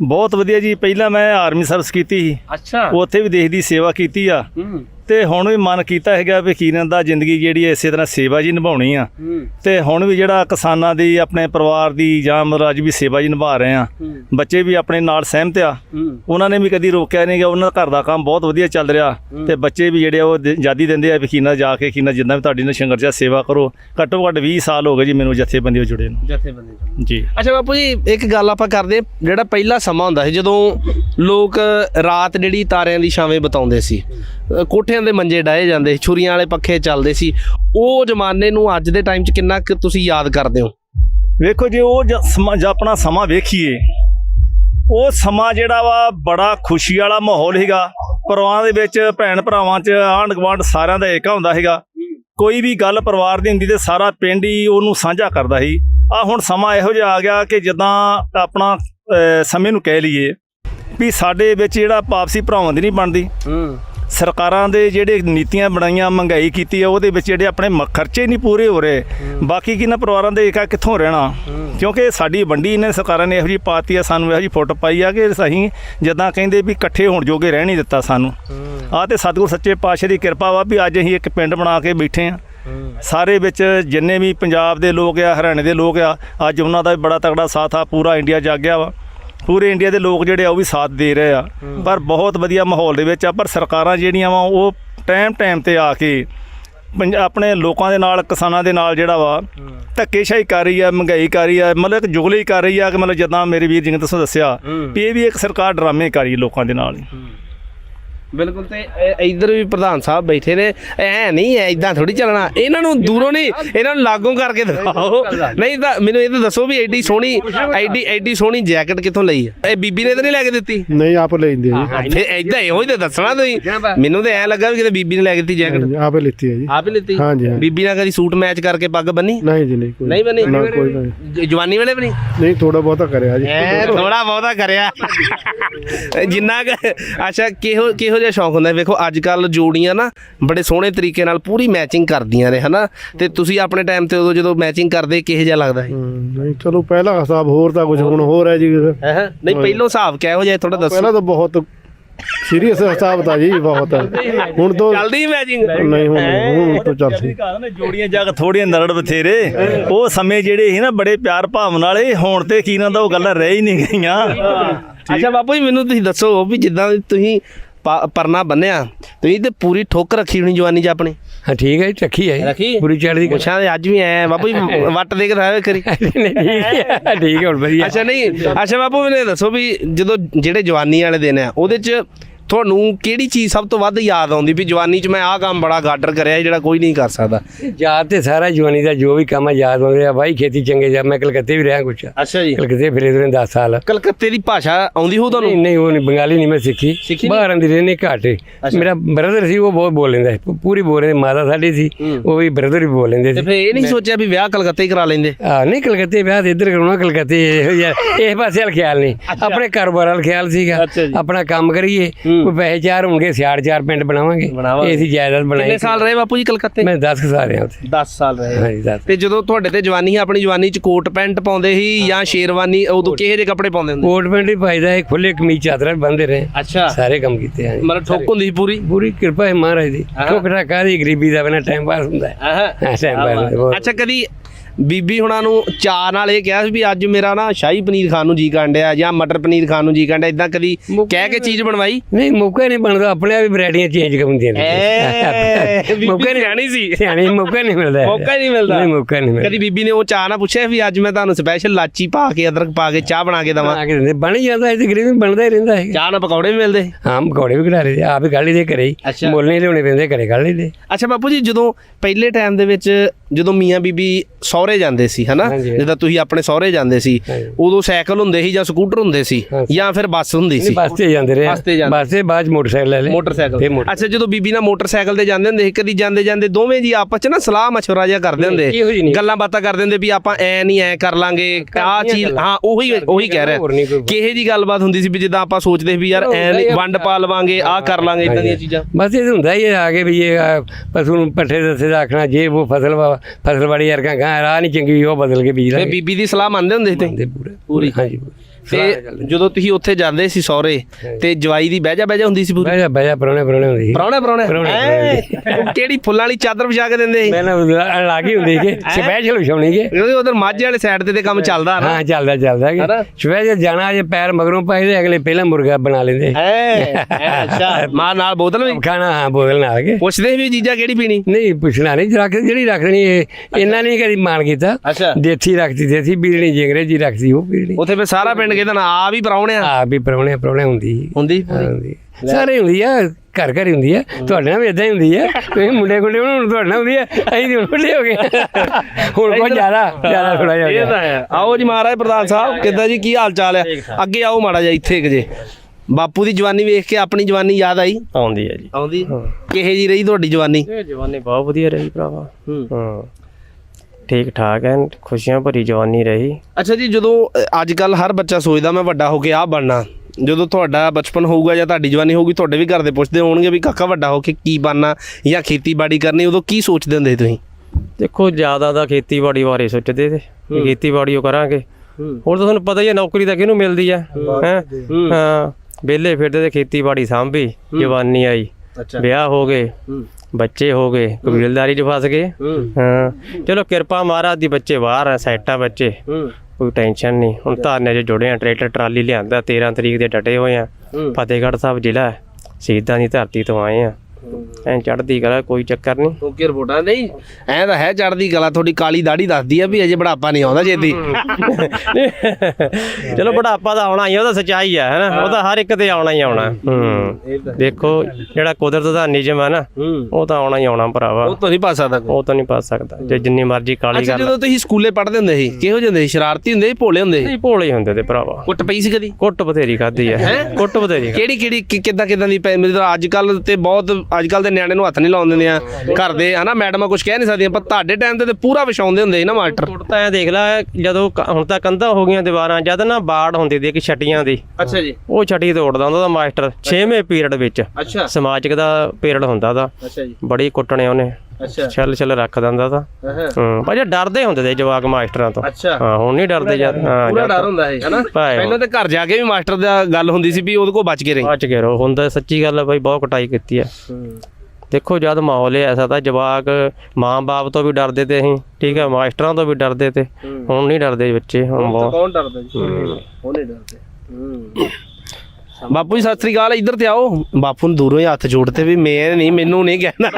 ਬਹੁਤ ਵਧੀਆ ਜੀ। ਪਹਿਲਾਂ ਮੈਂ ਆਰਮੀ ਸਰਵਿਸ ਕੀਤੀ ਸੀ। ਅੱਛਾ। ਉੱਥੇ ਵੀ ਦੇਸ਼ ਦੀ ਸੇਵਾ ਕੀਤੀ ਆ। ਹੂੰ। ਤੇ ਹੁਣ ਵੀ ਮਨ ਕੀਤਾ ਹੈਗਾ ਵੀ ਕੀਰਨ ਦਾ ਜ਼ਿੰਦਗੀ ਜਿਹੜੀ ਇਸੇ ਤਰ੍ਹਾਂ ਸੇਵਾ ਜੀ ਨਿਭਾਉਣੀ ਆ। ਤੇ ਹੁਣ ਵੀ ਜਿਹੜਾ ਕਿਸਾਨਾਂ ਦੀ ਆਪਣੇ ਪਰਿਵਾਰ ਦੀ ਜਾਂ ਮਹਾਰਾਜ ਅੱਜ ਵੀ ਸੇਵਾ ਜੀ ਨਿਭਾ ਰਹੇ ਆ। ਬੱਚੇ ਵੀ ਆਪਣੇ ਨਾਲ ਸਹਿਮਤ ਆ। ਉਹਨਾਂ ਨੇ ਵੀ ਕਦੀ ਰੋਕਿਆ ਨਹੀਂ ਕਿ ਉਹਨਾਂ ਦਾ ਘਰ ਦਾ ਕੰਮ ਬਹੁਤ ਵਧੀਆ ਚੱਲ ਰਿਹਾ। ਤੇ ਬੱਚੇ ਵੀ ਜਿਹੜੇ ਉਹ ਦ- ਆਜ਼ਾਦੀ ਦਿੰਦੇ ਆ ਵੀ ਕੀਨਾ ਜਾ ਕੇ ਕੀਨਾ ਜਿੰਨਾ ਵੀ ਤੁਹਾਡੀ ਨਾਲ ਸੰਘਰਸ਼ ਸੇਵਾ ਕਰੋ। ਘੱਟੋ ਘੱਟ 20 ਸਾਲ ਹੋ ਗਏ ਜੀ ਮੈਨੂੰ ਜਥੇਬੰਦੀ ਜੁੜੇ ਨੂੰ। ਜਥੇਬੰਦੀ ਜੀ। ਅੱਛਾ ਬਾਪੂ ਜੀ ਇੱਕ ਗੱਲ ਆਪਾਂ ਕਰਦੇ ਜਿਹੜਾ ਪਹਿਲਾ ਸਮਾਂ ਹੁੰਦਾ ਸੀ ਜਦੋਂ ਲੋਕ ਰਾਤ ਜਿਹੜੀ ਤਾਰਿਆਂ ਦੀ ਛਾਵੇਂ ਬਿਤਾਉਂਦੇ ਸੀ ਅ, ਕੋਠਿਆਂ ਦੇ ਮੰਜੇ ਡਾਏ ਜਾਂਦੇ ਸੀ ਛੁਰੀਆਂ ਵਾਲੇ ਪੱਖੇ ਚੱਲਦੇ ਸੀ। ਉਹ ਜ਼ਮਾਨੇ ਨੂੰ ਅੱਜ ਦੇ ਟਾਈਮ 'ਚ ਕਿੰਨਾ ਕੁ ਤੁਸੀਂ ਯਾਦ ਕਰਦੇ ਹੋ? ਵੇਖੋ ਜੇ ਉਹ ਜ- ਆਪਣਾ ਸਮਾਂ ਵੇਖੀਏ ਉਹ ਸਮਾਂ ਜਿਹੜਾ ਵਾ ਬੜਾ ਖੁਸ਼ੀ ਵਾਲਾ ਮਾਹੌਲ ਹੈਗਾ ਪਰਿਵਾਰਾਂ ਦੇ ਵਿੱਚ ਭੈਣ ਭਰਾਵਾਂ 'ਚ ਆਂਢ ਗੁਆਂਢ ਸਾਰਿਆਂ ਦਾ ਏਕਾ ਹੁੰਦਾ ਹੈਗਾ ਕੋਈ ਵੀ ਗੱਲ ਪਰਿਵਾਰ ਦੀ ਹੁੰਦੀ ਤੇ ਸਾਰਾ ਪਿੰਡ ਹੀ ਉਹਨੂੰ ਸਾਂਝਾ ਕਰਦਾ ਸੀ। ਆ ਹੁਣ ਸਮਾਂ ਇਹੋ ਜਿਹਾ ਆ ਗਿਆ ਕਿ ਜਦਾਂ ਆਪਣਾ ਸਮੇਂ ਨੂੰ ਕਹਿ ਲਈਏ ਵੀ ਸਾਡੇ ਵਿੱਚ ਜਿਹੜਾ ਪਾਪਸੀ ਭਰਾਵਾਂ ਦੀ ਨਹੀਂ ਬਣਦੀ। ਸਰਕਾਰਾਂ ਦੇ ਜਿਹੜੇ ਨੀਤੀਆਂ ਬਣਾਈਆਂ ਮਹਿੰਗਾਈ ਕੀਤੀ ਆ ਉਹਦੇ ਵਿੱਚ ਜਿਹੜੇ ਆਪਣੇ ਖਰਚੇ ਨਹੀਂ ਪੂਰੇ ਹੋ ਰਹੇ। ਬਾਕੀ ਕਿਨਾਂ ਪਰਿਵਾਰਾਂ ਦੇ ਏਕਾ ਕਿੱਥੋਂ ਰਹਿਣਾ? ਕਿਉਂਕਿ ਸਾਡੀ ਵੰਡੀ ਨੇ ਸਰਕਾਰਾਂ ਨੇ ਇਹੋ ਜਿਹੀ ਪਾਤੀ ਆ ਸਾਨੂੰ ਇਹੋ ਜਿਹੀ ਫੁੱਟ ਪਾਈ ਆ ਕਿ ਅਸੀਂ ਜਦਾਂ ਕਹਿੰਦੇ ਵੀ ਇਕੱਠੇ ਹੋਣ ਜੋਗੇ ਰਹਿ ਨਹੀਂ ਦਿੱਤਾ ਸਾਨੂੰ। ਆ ਤੇ ਸਤਿਗੁਰ ਸੱਚੇ ਪਾਤਸ਼ਾਹ ਦੀ ਕਿਰਪਾ ਵਾ ਵੀ ਅੱਜ ਅਸੀਂ ਇੱਕ ਪਿੰਡ ਬਣਾ ਕੇ ਬੈਠੇ ਆ। ਸਾਰੇ ਵਿੱਚ ਜਿੰਨੇ ਵੀ ਪੰਜਾਬ ਦੇ ਲੋਕ ਆ ਹਰਿਆਣੇ ਦੇ ਲੋਕ ਆ ਅੱਜ ਉਹਨਾਂ ਦਾ ਵੀ ਬੜਾ ਤਗੜਾ ਸਾਥ ਆ ਪੂਰਾ ਇੰਡੀਆ ਜਾਗਿਆ ਵਾ। ਪੂਰੇ ਇੰਡੀਆ ਦੇ ਲੋਕ ਜਿਹੜੇ ਆ ਉਹ ਵੀ ਸਾਥ ਦੇ ਰਹੇ ਆ। ਪਰ ਬਹੁਤ ਵਧੀਆ ਮਾਹੌਲ ਦੇ ਵਿੱਚ ਆ ਪਰ ਸਰਕਾਰਾਂ ਜਿਹੜੀਆਂ ਵਾ ਉਹ ਟਾਈਮ ਟਾਈਮ ਤੇ ਆ ਕੇ ਆਪਣੇ ਲੋਕਾਂ ਦੇ ਨਾਲ ਕਿਸਾਨਾਂ ਦੇ ਨਾਲ ਜਿਹੜਾ ਵਾ ਧੱਕੇਸ਼ਾਹੀ ਕਰ ਰਹੀ ਆ ਮਹਿੰਗਾਈ ਕਰ ਰਹੀ ਆ ਮਤਲਬ ਇੱਕ ਜੁਗਲੀ ਕਰ ਰਹੀ ਆ ਕਿ ਮਤਲਬ ਜਦਾਂ ਮੇਰੇ ਵੀਰ ਜੀ ਨੇ ਤੁਸੀਂ ਦੱਸਿਆ ਵੀ ਇਹ ਵੀ ਇੱਕ ਸਰਕਾਰ ਡਰਾਮੇ ਕਰ ਲੋਕਾਂ ਦੇ ਨਾਲ ਬਿਲਕੁਲ ਤੇ ਇੱਧਰ ਵੀ ਪ੍ਰਧਾਨ ਸਾਹਿਬ ਬੈਠੇ ਨੇ ਐ ਨਹੀਂ ਐ ਇਦਾਂ ਥੋੜੀ ਚੱਲਣਾ। ਇਹਨਾਂ ਨੂੰ ਦੂਰੋਂ ਨਹੀਂ ਇਹਨਾਂ ਨੂੰ ਲਾਗੋਂ ਕਰਕੇ ਦਿਖਾਓ। ਨਹੀਂ ਤਾਂ ਮੈਨੂੰ ਇਹ ਤਾਂ ਦੱਸੋ ਵੀ ਐਡੀ ਸੋਹਣੀ ਐਡੀ ਐਡੀ ਸੋਹਣੀ ਜੈਕਟ ਕਿੱਥੋਂ ਲਈ ਆ? ਇਹ ਬੀਬੀ ਨੇ ਤਾਂ ਨਹੀਂ ਲੈ ਕੇ ਦਿੱਤੀ? ਨਹੀਂ ਆਪ ਲੈਂਦੇ ਜੀ। ਫਿਰ ਐਦਾਂ ਇਹੋ ਹੀ ਤਾਂ ਦੱਸਣਾ ਤੁਸੀਂ। ਮੈਨੂੰ ਤਾਂ ਐ ਲੱਗਾ ਵੀ ਕਿਤੇ ਬੀਬੀ ਨੇ ਲੈ ਕੇ ਦਿੱਤੀ ਜੈਕਟ। ਆਪੇ ਲਿੱਤੀ ਹੈ ਜੀ। ਆਪ ਹੀ ਲਿੱਤੀ? ਹਾਂਜੀ, ਹਾਂਜੀ। ਬੀਬੀ ਨਾਲ ਕਦੀ ਸੂਟ ਮੈਚ ਕਰਕੇ ਪੱਗ ਬੰਨੀ? ਨਹੀਂ ਜੀ ਨਹੀਂ ਕੋਈ ਨਹੀਂ ਬੰਨੀ? ਨਾ ਕੋਈ ਨਹੀਂ। ਜ- ਜਵਾਨੀ ਵੇਲੇ ਵੀ ਨਹੀਂ ਨਹੀਂ ਥੋੜਾ ਬਹੁਤਾ ਕਰਿਆ ਜੀ। ਐ ਥੋੜਾ ਬਹੁਤਾ ਕਰਿਆ। ਜਿੰਨਾ ਕੁ ਅੱਛਾ ਕਿਹੋ ਕਿਹੋ ਜਿਹਾ ਸ਼ੌਂਕ ਹੁੰਦਾ? ਵੇਖੋ ਅੱਜ ਕੱਲ ਜੋੜੀਆਂ ਨਾ ਬੜੇ ਸੋਹਣੇ ਤਰੀਕੇ ਨਾਲ ਪੂਰੀ ਮੈਚਿੰਗ ਕਰਦੀਆਂ ਨੇ ਹਨਾ? ਤੇ ਤੁਸੀਂ ਆਪਣੇ ਟਾਈਮ ਤੇ ਉਦੋਂ ਜਦੋਂ ਮੈਚਿੰਗ ਕਰਦੇ ਕਿਹੋ ਜਿਹਾ ਲੱਗਦਾ ਸੀ? ਨਹੀਂ ਚਲੋ ਪਹਿਲਾ ਹਿਸਾਬ ਹੋਰ ਤਾਂ ਕੁਝ ਹੁਣ ਹੋਰ ਹੈ ਜੀ। ਹੈ ਨਹੀਂ ਪਹਿਲੋਂ ਹਿਸਾਬ ਕਿਹੋ ਜਿਹਾ ਥੋੜਾ ਦੱਸੋ। ਪਹਿਲਾਂ ਤਾਂ ਬਹੁਤ ਸੀਰੀਅਸ ਹਿਸਾਬ ਤਾਂ ਜੀ ਬਹੁਤ। ਹੁਣ ਤੋਂ ਚੱਲਦੀ ਮੈਚਿੰਗ ਨਹੀਂ ਹੁਣ ਹੁਣ ਤਾਂ ਚੱਲਦੀ। ਜੋੜੀਆਂ ਜਗ ਥੋੜੀਆਂ ਨਰੜ ਬਥੇਰੇ। ਉਹ ਸਮੇਂ ਜਿਹੜੇ ਸੀ ਨਾ ਬੜੇ ਪਿਆਰ ਭਾਵ ਵਾਲੇ ਹੁਣ ਤੇ ਕੀ ਨਾ ਦਾ ਉਹ ਗੱਲਾਂ ਰਹਿ ਹੀ ਨਹੀਂ ਗਈਆਂ। ਅੱਛਾ ਬਾਪੂ ਜੀ ਮੈਨੂੰ ਤੁਸੀਂ ਦੱਸੋ ਵੀ ਜਿੱਦਾਂ ਤੁਸੀਂ ਪਾ- ਪਰਨਾ ਬੰਨਿਆ। ਤੁਸੀਂ ਤੇ ਪੂਰੀ ਠੋਕ ਰੱਖੀ ਹੋਣੀ ਜਵਾਨੀ 'ਚ ਆਪਣੀ। ਹਾਂ ਠੀਕ ਹੈ ਜੀ, ਰੱਖੀ ਹੈ ਜੀ। ਪੂਰੀ ਚੜ੍ਹਦੀ ਕਲਾ। ਤੇ ਅੱਜ ਵੀ ਆਇਆ ਬਾਪੂ ਜੀ <laughs> ਵੱਟ ਦੇ ਕੇ ਦਿਖਾਓ ਕਰੀ ਨਹੀਂ ਠੀਕ ਹੈ ਠੀਕ ਹੈ ਹੁਣ ਵਧੀਆ। ਅੱਛਾ ਨਹੀਂ ਅੱਛਾ ਬਾਪੂ ਮੈਨੂੰ ਇਹ ਦੱਸੋ ਵੀ ਜਦੋਂ ਜਿਹੜੇ ਜਵਾਨੀ ਵਾਲੇ ਦਿਨ ਆ ਉਹਦੇ ਚ ਤੁਹਾਨੂੰ ਕਿਹੜੀ ਚੀਜ਼ ਸਭ ਤੋਂ ਵੱਧ ਯਾਦ ਆਉਂਦੀ? ਵੀ ਜਵਾਨੀ ਚ ਮੈਂ ਆਹ ਕੰਮ ਬੜਾ ਗਾਡਰ ਕਰਿਆ ਜਿਹੜਾ ਕੋਈ ਨਹੀਂ ਕਰ ਸਕਦਾ। ਯਾਦ ਤੇ ਸਾਰਾ ਜਵਾਨੀ ਦਾ ਜੋ ਵੀ ਕੰਮ ਹੈ ਯਾਦ ਆਉਂਦੇ ਆ। ਬਾਈ ਖੇਤੀ ਚੰਗੇ ਜਾ ਮੈਂ ਕਲਕੱਤੇ ਵੀ ਰਿਹਾ ਕੁਛ। ਅੱਛਾ ਜੀ। ਕਲਕੱਤੇ ਫਿਰੇ ਤੁਰੇ 10 ਸਾਲ। ਕਲਕੱਤੇ ਦੀ ਭਾਸ਼ਾ ਆਉਂਦੀ ਹੋ ਨਹੀਂ ਤੁਹਾਨੂੰ? ਨਹੀਂ ਉਹ ਨਹੀਂ ਬੰਗਾਲੀ ਨਹੀਂ ਮੈਂ ਸਿੱਖੀ। ਬਾਹਰ ਆਂਦੀ ਰਹਿੰਦੇ ਘੱਟ। ਮੇਰਾ ਬ੍ਰਦਰ ਸੀ ਉਹ ਬਹੁਤ ਬੋਲ ਲੈਂਦਾ ਪੂਰੀ ਬੋਲ ਰਿਹਾ ਮਾਤਾ ਸਾਡੀ ਸੀ ਉਹ ਵੀ ਬ੍ਰਦਰ ਵੀ ਬੋਲ ਲੈਂਦੇ ਤੇ ਫਿਰ ਇਹ ਨਹੀਂ ਸੋਚਿਆ ਵੀ ਵਿਆਹ ਕਲਕੱਤੇ ਹੀ ਕਰਾ ਲੈਂਦੇ? ਆ ਨਹੀਂ ਕਲਕੱਤੇ ਵਿਆਹ ਤੇ ਇੱਧਰ ਕਰਾਉਣਾ ਕਲਕੱਤੇ ਇਹੋ ਪਾਸੇ ਵਾਲ ਖਿਆਲ ਨਹੀਂ। ਆਪਣੇ ਕਾਰੋਬਾਰ ਵਾਲ ਖਿਆਲ ਸੀਗਾ। ਆਪਣਾ ਕੰਮ ਕਰੀਏ। ਕੋਈ ਪੈਸੇ ਚਾਰ ਹੋਣਗੇ ਸਿਆੜ ਚਾਰ ਪਿੰਡ ਬਣਾਵਾਂਗੇ। ਇਹ ਸੀ ਜਾਇਦਾਦ ਬਣਾਈ ਕਿੰਨੇ ਸਾਲ ਰਹੇ ਬਾਪੂ ਜੀ ਕਲਕੱਤੇ? ਮੈਂ 10 ਸਾਲ ਰਿਹਾ ਉੱਥੇ। 10 ਸਾਲ ਰਹੇ। ਹਾਂਜੀ 10 ਤੇ ਜਦੋਂ ਤੁਹਾਡੇ ਤੇ ਜਵਾਨੀ ਆਪਣੀ ਜਵਾਨੀ ਚ ਕੋਟ ਪੈਂਟ ਪਾਉਂਦੇ ਸੀ ਜਾਂ ਸ਼ੇਰਵਾਨੀ ਉਦੋਂ ਕਿਹੋ ਜਿਹੇ ਕੱਪੜੇ ਪਾਉਂਦੇ ਹੁੰਦੇ? ਕੋਟ ਪੈਂਟ ਹੀ ਪਾਈਦਾ ਇੱਕ ਖੁੱਲੇ ਕਮੀਜ਼ ਚਾਦਰਾਂ ਵੀ ਬੰਨਦੇ ਰਹੇ। ਅੱਛਾ। ਸਾਰੇ ਕੰਮ ਕੀਤੇ ਹਾਂ ਮਤਲਬ ਠੋਕ ਹੁੰਦੀ ਸੀ ਪੂਰੀ? ਪੂਰੀ ਕਿਰਪਾ ਹੈ ਮਹਾਰਾਜ ਦੀ। ਠੋਕਰਾ ਕਾਦੀ ਗਰੀਬੀ ਦਾ ਬਿਨਾ ਟਾਈਮ ਪਾਸ ਹੁੰਦਾ। ਹੈ ਹਾਂ, ਟਾਈਮ ਪਾਸ ਬਹੁਤ। ਅੱਛਾ ਕਦੀ ਬੀਬੀ ਹੁਣਾਂ ਨੂੰ ਚਾਹ ਨਾਲ ਇਹ ਕਿਹਾ ਸੀ ਵੀ ਅੱਜ ਮੇਰਾ ਨਾ ਸ਼ਾਹੀ ਪਨੀਰ ਖਾਣ ਨੂੰ ਜੀ ਕਾਂਡਿਆ ਜਾਂ ਮਟਰ ਪਨੀਰ ਖਾਣ ਨੂੰ ਜੀ ਕਾਂਡਿਆ ਇਦਾਂ ਕਦੀ ਕਹਿ ਕੇ ਚੀਜ਼ ਬਣਵਾਈ? ਨਹੀਂ ਮੌਕਾ ਨਹੀਂ ਬਣਦਾ। ਆਪਣੇ ਆਪ ਹੀ ਵੈਰਾਈਟੀਆਂ ਚੇਂਜ ਐ, ਬੀਬੀ ਮੌਕਾ ਨਹੀਂ ਸਿਆਣੀ ਸੀ। ਸਿਆਣੀ ਮੌਕਾ ਨਹੀਂ ਮਿਲਦਾ। ਮੌਕਾ ਨਹੀਂ ਮਿਲਦਾ। ਨਹੀਂ ਮੌਕਾ ਨਹੀਂ ਮਿਲਦਾ। ਕਦੀ ਬੀਬੀ ਨੇ ਉਹ ਚਾਹ ਨਾ ਪੁੱਛਿਆ ਵੀ ਅੱਜ ਮੈਂ ਤੁਹਾਨੂੰ ਸਪੈਸ਼ਲ ਲਾਚੀ ਪਾ ਕੇ ਅਦਰਕ ਪਾ ਕੇ ਚਾਹ ਬਣਾ ਕੇ ਦਵਾਂ? ਕੇ ਦਿੰਦੇ। ਬਣ ਹੀ ਜਾਂਦਾ ਇਹ ਤਕਰੀਬਨ ਬਣਦਾ ਹੀ ਰਹਿੰਦਾ ਹੈ ਚਾਹ ਨਾਲ ਪਕੌੜੇ ਵੀ ਮਿਲਦੇ? ਹਾਂ ਪਕੌੜੇ ਵੀ ਕਢਾ ਲਈਦੇ ਆਪ ਹੀ ਲਈਦੇ ਘਰੇ ਮੁੱਲ ਨਹੀਂ ਲਿਆਉਣੇ ਪੈਂਦੇ ਘਰੇ ਕੱਢ ਲਈਦੇ। ਅੱਛਾ ਬਾਪੂ ਜੀ ਜਦੋਂ ਪਹਿਲੇ ਟਾਈਮ ਦੇ ਵਿੱਚ ਜਦੋਂ ਮੀਆਂ ਬੀਬੀ ਸਹੁਰੇ ਜਾਂਦੇ ਸੀ ਹਨਾ। ਜਿੱਦਾਂ ਤੁਸੀਂ ਆਪਣੇ ਸਹੁਰੇ ਜਾਂਦੇ ਸੀ। ਉਦੋਂ ਸਾਈਕਲ ਹੁੰਦੇ ਸੀ ਜਾਂ ਸਕੂਟਰ ਹੁੰਦੇ ਸੀ। ਜਾਂ ਫਿਰ ਬੱਸ ਹੁੰਦੀ ਸੀ ਬੱਸ ਤੇ ਜਾਂਦੇ ਰਹੇ ਬੱਸ ਤੇ ਜਾਂਦੇ। ਬੱਸ ਤੇ ਬਾਅਦ ਮੋਟਰਸਾਈਕਲ ਲੈ ਲਏ ਮੋਟਰਸਾਈਕਲ ਅੱਛਾ ਜਦੋਂ ਬੀਬੀ ਨਾਲ ਮੋਟਰਸਾਈਕਲ ਤੇ ਜਾਂਦੇ ਹੁੰਦੇ ਸੀ ਕਦੀ ਜਾਂਦੇ ਜਾਂਦੇ ਦੋਵੇਂ ਜੀ ਆਪਸ ਚ ਨਾ ਸਲਾਹ ਮਸ਼ਵਰਾ ਜਿਹਾ ਕਰਦੇ ਹੁੰਦੇ। ਗੱਲਾਂ ਬਾਤਾਂ ਕਰਦੇ ਹੁੰਦੇ ਵੀ ਆਪਾਂ ਐ ਨਹੀਂ ਐ ਕਰ ਲਾਂਗੇ ਆਹ ਚੀਜ਼। ਹਾਂ ਉਹੀ ਉਹੀ ਕਹਿ ਰਿਹਾ ਕਿਹੇ ਜੀ ਗੱਲਬਾਤ ਹੁੰਦੀ ਸੀ ਵੀ ਜਿੱਦਾਂ ਆਪਾਂ ਸੋਚਦੇ ਸੀ ਵੀ ਯਾਰ ਐ ਨਹੀਂ ਵੰਡ ਪਾ ਲਵਾਂਗੇ ਆਹ ਕਰ ਲਾਂਗੇ ਇਦਾਂ ਦੀਆਂ ਚੀਜ਼ਾਂ ਬਸ ਇਹ ਹੁੰਦਾ ਹੀ ਹੈ ਆਗੇ ਵੀ ਇਹ ਆ, ਪਸ਼ੂ ਨੂੰ ਪੱਠੇ ਦੱਸੇ ਦਾ ਆਖਣਾ ਜੇ ਉਹ ਫਸਲ ਫਸਲ ਵਾੜੀ ਯਾਰ ਕਹਾਂ ਰਾਹ ਨਹੀਂ ਚੰਗੀ ਉਹ ਬਦਲ ਕੇ ਬੀਜ ਤੇ ਲਾਂਗੇ ਬੀਬੀ ਦੀ ਸਲਾਹ ਮੰਨਦੇ ਹੁੰਦੇ ਸੀ ਤੁਸੀਂ ਤੇ ਪੂਰੇ ਪੂਰੀ। ਹਾਂਜੀ ਪੂਰੀ। ਤੇ ਜਦੋਂ ਤੁਸੀਂ ਉੱਥੇ ਜਾਂਦੇ ਸੀ ਸਹੁਰੇ ਤੇ ਜਵਾਈ ਦੀ ਬਹਿਜਾ ਬਹਿਜਾ ਹੁੰਦੀ ਸੀ ਪੂਰੀ? ਬਹਿ ਜਾ ਬਹਿ ਜਾ ਪਰੋਣੇ ਪਰੋਣੇ ਹੁੰਦੀ ਸੀ। ਪਰੌਣੇ ਪਰੌਣੇ? ਕਿਹੜੀ ਫੁੱਲਾਂ ਵਾਲੀ ਚਾਦਰ ਵਿਛਾ ਕੇ ਦਿੰਦੇ ਸੀ? ਮੈਂ ਲਾਗੀ ਹੁੰਦੀ ਕਿ ਸਪੈਸ਼ਲ ਵਿਛਾਉਣੀ ਕਿ। ਕਿਉਂਕਿ ਉਧਰ ਮਾਝੇ ਵਾਲੇ ਸਾਈਡ ਤੇ ਤੇ ਕੰਮ ਚੱਲਦਾ ਹਾਂ ਚੱਲਦਾ ਚੱਲਦਾ? ਸਪੈਸ਼ਲ ਜਾਣਾ ਜੇ ਪੈਰ ਮਗਰੋਂ ਪਾਈ ਤੇ ਅਗਲੇ ਪਹਿਲਾਂ ਮੁਰਗਾ ਬਣਾ ਲੈਂਦੇ। ਐ ਅੱਛਾ। ਮਾਂ ਨਾਲ ਬੋਤਲ ਵੀ? ਖਾਣਾ ਹਾਂ ਬੋਤਲ ਨਾਲ ਕੇ। ਪੁੱਛਦੇ ਵੀ ਜੀਜਾ ਕਿਹੜੀ ਪੀਣੀ? ਨਹੀਂ ਪੁੱਛਣਾ ਨਹੀਂ ਰੱਖ ਜਿਹੜੀ ਰੱਖਣੀ ਇਹ ਇਹਨਾਂ ਨੇ ਕਦੀ ਮਾਨ ਕੀਤਾ। ਅੱਛਾ। ਦੇਥੀ ਰੱਖਦੀ ਦੇਥੀ ਬੀੜਨੀ ਜਿੰਗਰੇ ਜੀ ਰੱਖਦੀ ਉਹ ਬੀੜਨੀ ਉੱਥੇ ਫਿਰ ਸਾਰਾ ਪਿੰਡ ਕਹਿੰਦਾ ਨਾ ਆ ਵੀ ਪਰਾਉਣਿਆ ਆ। ਵੀ ਪਰੋਣੇ ਪਰੋਣੇ ਹੁੰਦੀ। ਹੁੰਦੀ? ਹੁੰਦੀ। ਸਾਰੇ ਹੁੰਦੀ ਆ ਘਰ ਘਰ ਹੀ ਹੁੰਦੀ ਆ। ਤੁਹਾਡੇ ਨਾਲ ਵੀ ਇਦਾਂ ਹੀ ਹੁੰਦੀ ਆ। ਤੁਸੀਂ ਮੁੰਡੇ ਗੁੰਡੇ ਹੁਣ ਤੁਹਾਡੇ ਨਾਲ ਹੁੰਦੀ ਆ। ਅਸੀਂ ਤੇ ਹੁਣ ਵੱਡੇ ਹੋ ਗਏ। ਹੁਣ ਕੋਈ ਜ਼ਿਆਦਾ ਜ਼ਿਆਦਾ ਥੋੜਾ ਜਿਹਾ ਇਹ ਤਾਂ ਹੈ। ਆਓ ਜੀ ਮਹਾਰਾਜ ਪ੍ਰਧਾਨ ਸਾਹਿਬ ਕਿੱਦਾਂ ਜੀ ਕੀ ਹਾਲ ਚਾਲ ਹੈ ਅੱਗੇ ਆਓ ਮਾੜਾ ਜਿਹਾ ਇੱਥੇ ਕਿ ਜੇ। ਬਾਪੂ ਦੀ ਜਵਾਨੀ ਵੇਖ ਕੇ ਆਪਣੀ ਜਵਾਨੀ ਯਾਦ ਆਈ? ਆਉਂਦੀ ਹੈ ਜੀ। ਆਉਂਦੀ? ਕਿਹੇ ਜੀ ਰਹੀ ਤੁਹਾਡੀ ਜਵਾਨੀ? ਇਹ ਜਵਾਨੀ ਬਹੁਤ ਵਧੀਆ ਰਹੀ ਭਰਾਵਾ। ਹੂੰ। ਹਾਂ। ਠੀਕ ਠਾਕ ਹੈ ਖੁਸ਼ੀਆਂ ਭਰੀ ਜਵਾਨੀ ਰਹੀ। ਅੱਛਾ ਜੀ ਜਦੋਂ ਅੱਜ ਕੱਲ ਹਰ ਬੱਚਾ ਸੋਚਦਾ ਮੈਂ ਵੱਡਾ ਹੋ ਕੇ ਆਹ ਬਣਨਾ। ਜਦੋਂ ਤੁਹਾਡਾ ਬਚਪਨ ਹੋਊਗਾ ਜਾਂ ਤੁਹਾਡੀ ਜਵਾਨੀ ਹੋਊਗੀ ਤੁਹਾਡੇ ਵੀ ਘਰ ਦੇ ਪੁੱਛਦੇ ਹੋਣਗੇ ਵੀ ਕਾਕਾ ਵੱਡਾ ਹੋ ਕੇ ਕੀ ਬਣਨਾ ਜਾਂ ਖੇਤੀਬਾੜੀ ਕਰਨੀ ਉਦੋਂ ਕੀ ਸੋਚਦੇ ਹੁੰਦੇ ਤੁਸੀਂ? ਦੇਖੋ ਜ਼ਿਆਦਾ ਤਾਂ ਖੇਤੀਬਾੜੀ ਬਾਰੇ ਸੋਚਦੇ ਤੇ ਖੇਤੀਬਾੜੀ ਉਹ ਕਰਾਂਗੇ। ਹੋਰ ਤਾਂ ਤੁਹਾਨੂੰ ਪਤਾ ਹੀ ਹੈ ਨੌਕਰੀ ਤਾਂ ਕਿਹਨੂੰ ਮਿਲਦੀ ਆ ਹੈ। ਹਾਂ? ਵਿਹਲੇ ਫਿਰਦੇ ਤੇ ਖੇਤੀਬਾੜੀ ਸਾਂਭੀ ਜਵਾਨੀ ਆਈ। ਵਿਆਹ ਹੋ ਗਏ। ਬੱਚੇ ਹੋ ਗਏ ਕਬੀਲਦਾਰੀ 'ਚ ਫਸ ਗਏ। ਹਾਂ। ਚਲੋ ਕਿਰਪਾ ਮਹਾਰਾਜ ਦੀ ਬੱਚੇ ਬਾਹਰ ਆ ਸੈਟਾਂ ਬੱਚੇ। ਕੋਈ ਟੈਨਸ਼ਨ ਨਹੀਂ ਹੁਣ ਧਾਰਨੇ 'ਚ ਜੁੜੇ ਆ ਟਰੈਕਟਰ ਟਰਾਲੀ ਲਿਆਂਦਾ 13 ਤਰੀਕ ਦੇ ਡਟੇ ਹੋਏ ਆ। ਫਤਿਹਗੜ੍ਹ ਸਾਹਿਬ ਜ਼ਿਲ੍ਹਾ ਹੈ। ਸ਼ਹੀਦਾਂ ਦੀ ਧਰਤੀ ਤੋਂ ਆਏ ਆ। ਐ ਚੜ੍ਹਦੀ ਕਲਾ ਕੋਈ ਚੱਕਰ ਨਹੀਂ। ਓਕੇ ਰਿਪੋਰਟਾਂ ਨਹੀਂ ਐ ਤਾਂ ਹੈ ਚੜਦੀ ਗਲਾ ਤੁਹਾਡੀ ਕਾਲੀ ਦਾੜੀ ਦੱਸਦੀ ਆ ਵੀ ਅਜੇ ਬੁਢਾਪਾ ਨਹੀਂ ਆਉਂਦਾ ਛੇਤੀ ਚਲੋ ਬੁਢਾਪਾ ਤਾਂ ਆਉਣਾ ਹੀ ਆ ਉਹ ਤਾਂ ਸੱਚਾਈ ਆ ਹੈਨਾ ਉਹ ਤਾਂ ਹਰ ਇੱਕ ਤੇ ਆਉਣਾ ਹੀ ਆਉਣਾ। ਹੂੰ ਦੇਖੋ ਜਿਹੜਾ ਕੁਦਰਤ ਦਾ ਨਿਯਮ ਹੈ ਨਾ ਹੂੰ। ਉਹ ਤਾਂ ਆਉਣਾ ਹੀ ਆਉਣਾ ਭਰਾਵਾ। ਉਹ ਤੋਂ ਨਹੀਂ ਪਾ ਸਕਦਾ ਕੋਈ। ਉਹ ਤਾਂ ਨਹੀਂ ਪਾ ਸਕਦਾ ਜੇ ਜਿੰਨੀ ਮਰਜ਼ੀ ਕਾਲੀ ਅੱਛਾ ਕਰ ਜਦੋਂ ਤੁਸੀਂ ਸਕੂਲੇ ਪੜ੍ਹਦੇ ਹੁੰਦੇ ਸੀ ਕਿਹੋ ਜਿਹੇ ਹੁੰਦੇ ਸੀ? ਸ਼ਰਾਰਤੀ ਹੁੰਦੇ ਸੀ ਭੋਲੇ ਹੁੰਦੇ ਸੀ? ਨਹੀਂ ਭੋਲੇ ਹੀ ਹੁੰਦੇ ਤੇ ਭਰਾਵਾ। ਕੁੱਟ ਪਈ ਸੀ ਕਦੀ? ਕੁੱਟ ਬਥੇਰੀ ਖਾਦੀ ਆ। ਕੁੱਟ ਬਥੇਰੀ ਕਿਹੜੀ ਕਿਹੜੀ ਕਿ- ਕਿੱਦਾਂ ਕਿੱਦਾਂ ਦੀ ਪੈ ਮਤਲਬ ਅੱਜ ਕੱਲ ਤੇ ਬਹੁਤ ਅੱਜ ਕੱਲ ਦੇ ਨਿਆਣੇ ਨੂੰ ਹੱਥ ਨਹੀਂ ਲਾਉਣ ਦਿੰਦੇ ਆ। ਘਰ ਦੇ ਹਨਾ ਮੈਡਮਾਂ ਕੁਝ ਕਹਿ ਨਹੀਂ ਸਕਦੀਆਂ ਪਰ ਤੁਹਾਡੇ ਟਾਈਮ ਤੇ ਤੇ ਪੂਰਾ ਵਿਛਾਉਂਦੇ ਹੁੰਦੇ ਸੀ ਨਾ ਮਾਸਟਰ। ਤਾਂ ਐ ਦੇਖ ਲੈ ਜਦੋਂ ਕ- ਹੁਣ ਤਾਂ ਕੰਧਾਂ ਹੋ ਗਈਆਂ ਦੀਵਾਰਾਂ ਜਦ ਨਾ ਬਾੜ ਹੁੰਦੀ ਦੀ ਕਿ ਛਟੀਆਂ ਦੀ। ਅੱਛਾ ਜੀ। ਉਹ ਛਟੀ ਤੋੜਦਾ ਹੁੰਦਾ ਦਾ ਮਾਸਟਰ 6ਵੇਂ ਪੀਰੀਅਡ ਵਿੱਚ। ਅੱਛਾ। ਸਮਾਜਿਕ ਦਾ ਪੀਰੀਅਡ ਹੁੰਦਾ ਦਾ ਅੱਛਾ ਜੀ। ਬੜੀ ਕੁੱਟਣੇ ਉਹਨੇ। ਅੱਛਾ। ਛੱਲ ਛੱਲ ਰੱਖ ਦਿੰਦਾ ਤਾਂ। ਹਾਂ ਭਾਜੀ ਡਰਦੇ ਹੁੰਦੇ ਤੇ ਜਵਾਕ ਮਾਸਟਰਾਂ ਤੋਂ। ਅੱਛਾ। ਹਾਂ ਹੁਣ ਨਹੀਂ ਡਰਦੇ ਜਦ ਹਾਂ ਪੂਰਾ ਡਰ ਹੁੰਦਾ ਹੈ ਹਨਾ? ਪਹਿਲਾਂ ਤੇ ਘਰ ਜਾ ਕੇ ਵੀ ਮਾਸਟਰ ਦਾ ਗੱਲ ਹੁੰਦੀ ਸੀ ਵੀ ਉਹਦੇ ਕੋਲ ਬਚ ਕੇ ਰਹੀ। ਬਚ ਕੇ ਰਹੋ। ਹੁੰਦਾ ਸੱਚੀ ਗੱਲ ਹੈ ਭਾਈ ਬਹੁਤ ਕਟਾਈ ਕੀਤੀ ਹੈ। ਦੇਖੋ ਜਦ ਮਾਹੌਲ ਹੈ ਐਸਾ ਤਾਂ ਜਵਾਕ ਮਾਂ-ਬਾਪ ਤੋਂ ਵੀ ਡਰਦੇ ਤੇ ਅਸੀਂ ਠੀਕ ਹੈ ਮਾਸਟਰਾਂ ਤੋਂ ਵੀ ਡਰਦੇ ਤੇ। ਹੁਣ ਨਹੀਂ ਡਰਦੇ ਬੱਚੇ ਹੁਣ ਬਹੁਤ। ਕੌਣ ਡਰਦਾ ਜੀ? ਉਹ ਨਹੀਂ ਡਰਦੇ। ਬਾਪੂ ਜੀ ਸਤਿ ਸ੍ਰੀ ਅਕਾਲ। ਇੱਧਰ ਤੇ ਆਓ। ਬਾਪੂ ਨੂੰ ਦੂਰੋਂ ਹੀ ਹੱਥ ਜੋੜਤੇ ਵੀ ਮੈਂ ਨਹੀਂ ਮੈਨੂੰ ਨਹੀਂ ਕਹਿਣਾ।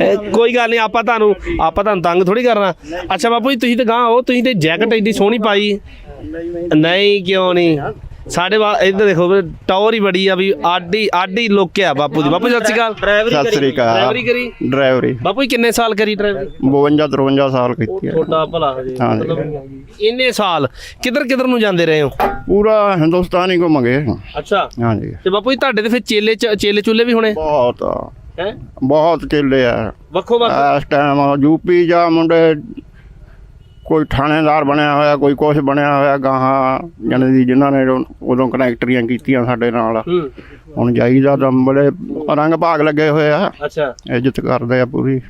ਇਹ ਕੋਈ ਗੱਲ ਨਹੀਂ ਆਪਾਂ ਤੁਹਾਨੂੰ ਆਪਾਂ ਤੁਹਾਨੂੰ ਤੰਗ ਥੋੜੀ ਕਰਨਾ। ਅੱਛਾ ਬਾਪੂ ਜੀ ਤੁਸੀਂ ਤੇ ਗਾਂ ਹੋ ਤੁਸੀਂ ਤੇ ਜੈਕਟ ਐਡੀ ਸੋਹਣੀ ਪਾਈ। ਨਹੀਂ ਕਿਉਂ ਨਹੀਂ? ਸਾਡੇ ਵਾ ਇੱਧਰ ਦੇਖੋ ਵੀ ਟੌਰ ਹੀ ਬੜੀ ਆ ਵੀ ਆਡੀ ਆਡੀ ਲੋਕਿਆ ਬਾਪੂ ਦੀ ਬਾਪੂ ਜੀ, ਸਤਿ ਸ਼੍ਰੀ ਅਕਾਲ। ਸਤਿ ਸ੍ਰੀ ਅਕਾਲ। ਡਰਾਈਵਰੀ ਕਰੀ। ਡਰਾਈਵਰੀ। ਬਾਪੂ ਜੀ ਕਿੰਨੇ ਸਾਲ ਕਰੀ ਡਰਾਈਵਰੀ? 52 53 ਸਾਲ ਕੀਤੀ ਹੈ ਤੁਹਾਡਾ ਭਲਾ ਹੋ ਜੀ। ਹਾਂਜੀ ਇੰਨੇ ਸਾਲ। ਕਿੱਧਰ ਕਿੱਧਰ ਨੂੰ ਜਾਂਦੇ ਰਹੇ ਹੋ? ਪੂਰਾ ਹਿੰਦੁਸਤਾਨ ਹੀ ਘੁੰਮ ਗਏ। ਅੱਛਾ। ਹਾਂਜੀ ਤੇ ਬਾਪੂ ਜੀ ਤੁਹਾਡੇ ਤੇ ਫਿਰ ਚੇਲੇ ਚ- ਚੇਲੇ ਚੁੱਲੇ ਵੀ ਹੋਣੇ? ਬਹੁਤ ਹੈ? ਬਹੁਤ ਚੇਲੇ ਆ। ਵੱਖੋ ਵੱਖ। ਇਸ ਟਾਈਮ ਯੂਪੀ ਜਾਂ ਮੁੰਡੇ ਕੋਈ ਥਾਣੇਦਾਰ ਬਣਿਆ ਹੋਇਆ ਕੋਈ ਕੁਛ ਬਣਿਆ ਹੋਇਆ ਗਾਹਾਂ ਜਣੇ ਦੀ ਜਿਨ੍ਹਾਂ ਨੇ ਉਦੋਂ ਕਨੈਕਟਰੀਆਂ ਕੀਤੀਆਂ ਸਾਡੇ ਨਾਲ। ਹੁਣ ਜਾਈਦਾ ਤਾਂ ਬੜੇ ਰੰਗ ਭਾਗ ਲੱਗੇ ਹੋਏ ਆ। ਅੱਛਾ। ਇੱਜ਼ਤ ਕਰਦੇ ਆ ਪੂਰੀ।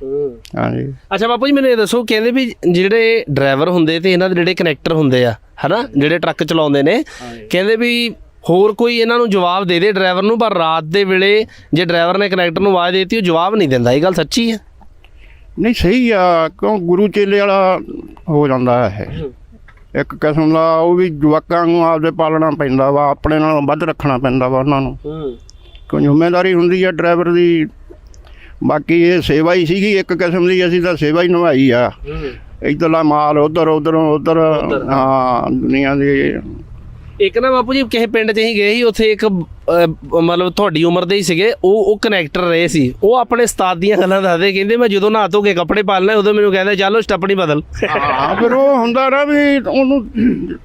ਹਾਂਜੀ। ਅੱਛਾ ਬਾਪੂ ਜੀ ਮੈਨੂੰ ਇਹ ਦੱਸੋ ਕਹਿੰਦੇ ਵੀ ਜਿਹੜੇ ਡਰਾਈਵਰ ਹੁੰਦੇ ਤੇ ਇਹਨਾਂ ਦੇ ਜਿਹੜੇ ਕਨੈਕਟਰ ਹੁੰਦੇ ਆ ਹਨਾ ਜਿਹੜੇ ਟਰੱਕ ਚਲਾਉਂਦੇ ਨੇ ਕਹਿੰਦੇ ਵੀ ਹੋਰ ਕੋਈ ਇਹਨਾਂ ਨੂੰ ਜਵਾਬ ਦੇ ਦੇ ਡਰਾਈਵਰ ਨੂੰ ਪਰ ਰਾਤ ਦੇ ਵੇਲੇ ਜੇ ਡਰਾਈਵਰ ਨੇ ਕਨੈਕਟਰ ਨੂੰ ਆਵਾਜ਼ ਦੇਤੀ ਉਹ ਜਵਾਬ ਨਹੀਂ ਦਿੰਦਾ। ਇਹ ਗੱਲ ਸੱਚੀ ਹੈ? ਨਹੀਂ ਸਹੀ ਆ ਕਿਉਂ ਗੁਰੂ ਚੇਲੇ ਵਾਲਾ ਹੋ ਜਾਂਦਾ ਹੈ। ਇੱਕ ਕਿਸਮ ਦਾ ਉਹ ਵੀ ਜਵਾਕਾਂ ਨੂੰ ਆਪਦੇ ਪਾਲਣਾ ਪੈਂਦਾ ਵਾ ਆਪਣੇ ਨਾਲੋਂ ਵੱਧ ਰੱਖਣਾ ਪੈਂਦਾ ਵਾ ਉਹਨਾਂ ਨੂੰ। ਕਿਉਂ ਜ਼ਿੰਮੇਵਾਰੀ ਹੁੰਦੀ ਆ ਡਰਾਈਵਰ ਦੀ? ਬਾਕੀ ਇਹ ਸੇਵਾ ਹੀ ਸੀਗੀ ਇੱਕ ਕਿਸਮ ਦੀ ਅਸੀਂ ਤਾਂ ਸੇਵਾ ਹੀ ਨਿਭਾਈ ਆ। ਇੱਧਰਲਾ ਮਾਲ ਉਧਰ ਉਧਰੋਂ ਉਧਰ। ਹਾਂ ਦੁਨੀਆ ਦੀ ਇੱਕ ਨਾ ਬਾਪੂ ਜੀ ਕਿਸੇ ਪਿੰਡ 'ਚ ਹੀ ਗਏ ਸੀ ਉੱਥੇ ਇੱਕ ਅਹ, ਮਤਲਬ ਤੁਹਾਡੀ ਉਮਰ ਦੇ ਹੀ ਸੀਗੇ ਉਹ ਉਹ ਕਨੈਕਟਰ ਰਹੇ ਸੀ। ਉਹ ਆਪਣੇ ਉਸਤਾਦ ਦੀਆਂ ਗੱਲਾਂ ਦੱਸਦੇ ਕਹਿੰਦੇ ਮੈਂ ਜਦੋਂ ਨਹਾ ਧੋ ਕੇ ਕੱਪੜੇ ਪਾ ਲੈਣਾ ਉਦੋਂ ਮੈਨੂੰ ਕਹਿੰਦੇ ਚੱਲ ਸਟੱਪਣੀ ਬਦਲ। ਹਾਂ ਫਿਰ ਉਹ ਹੁੰਦਾ ਨਾ ਵੀ ਉਹਨੂੰ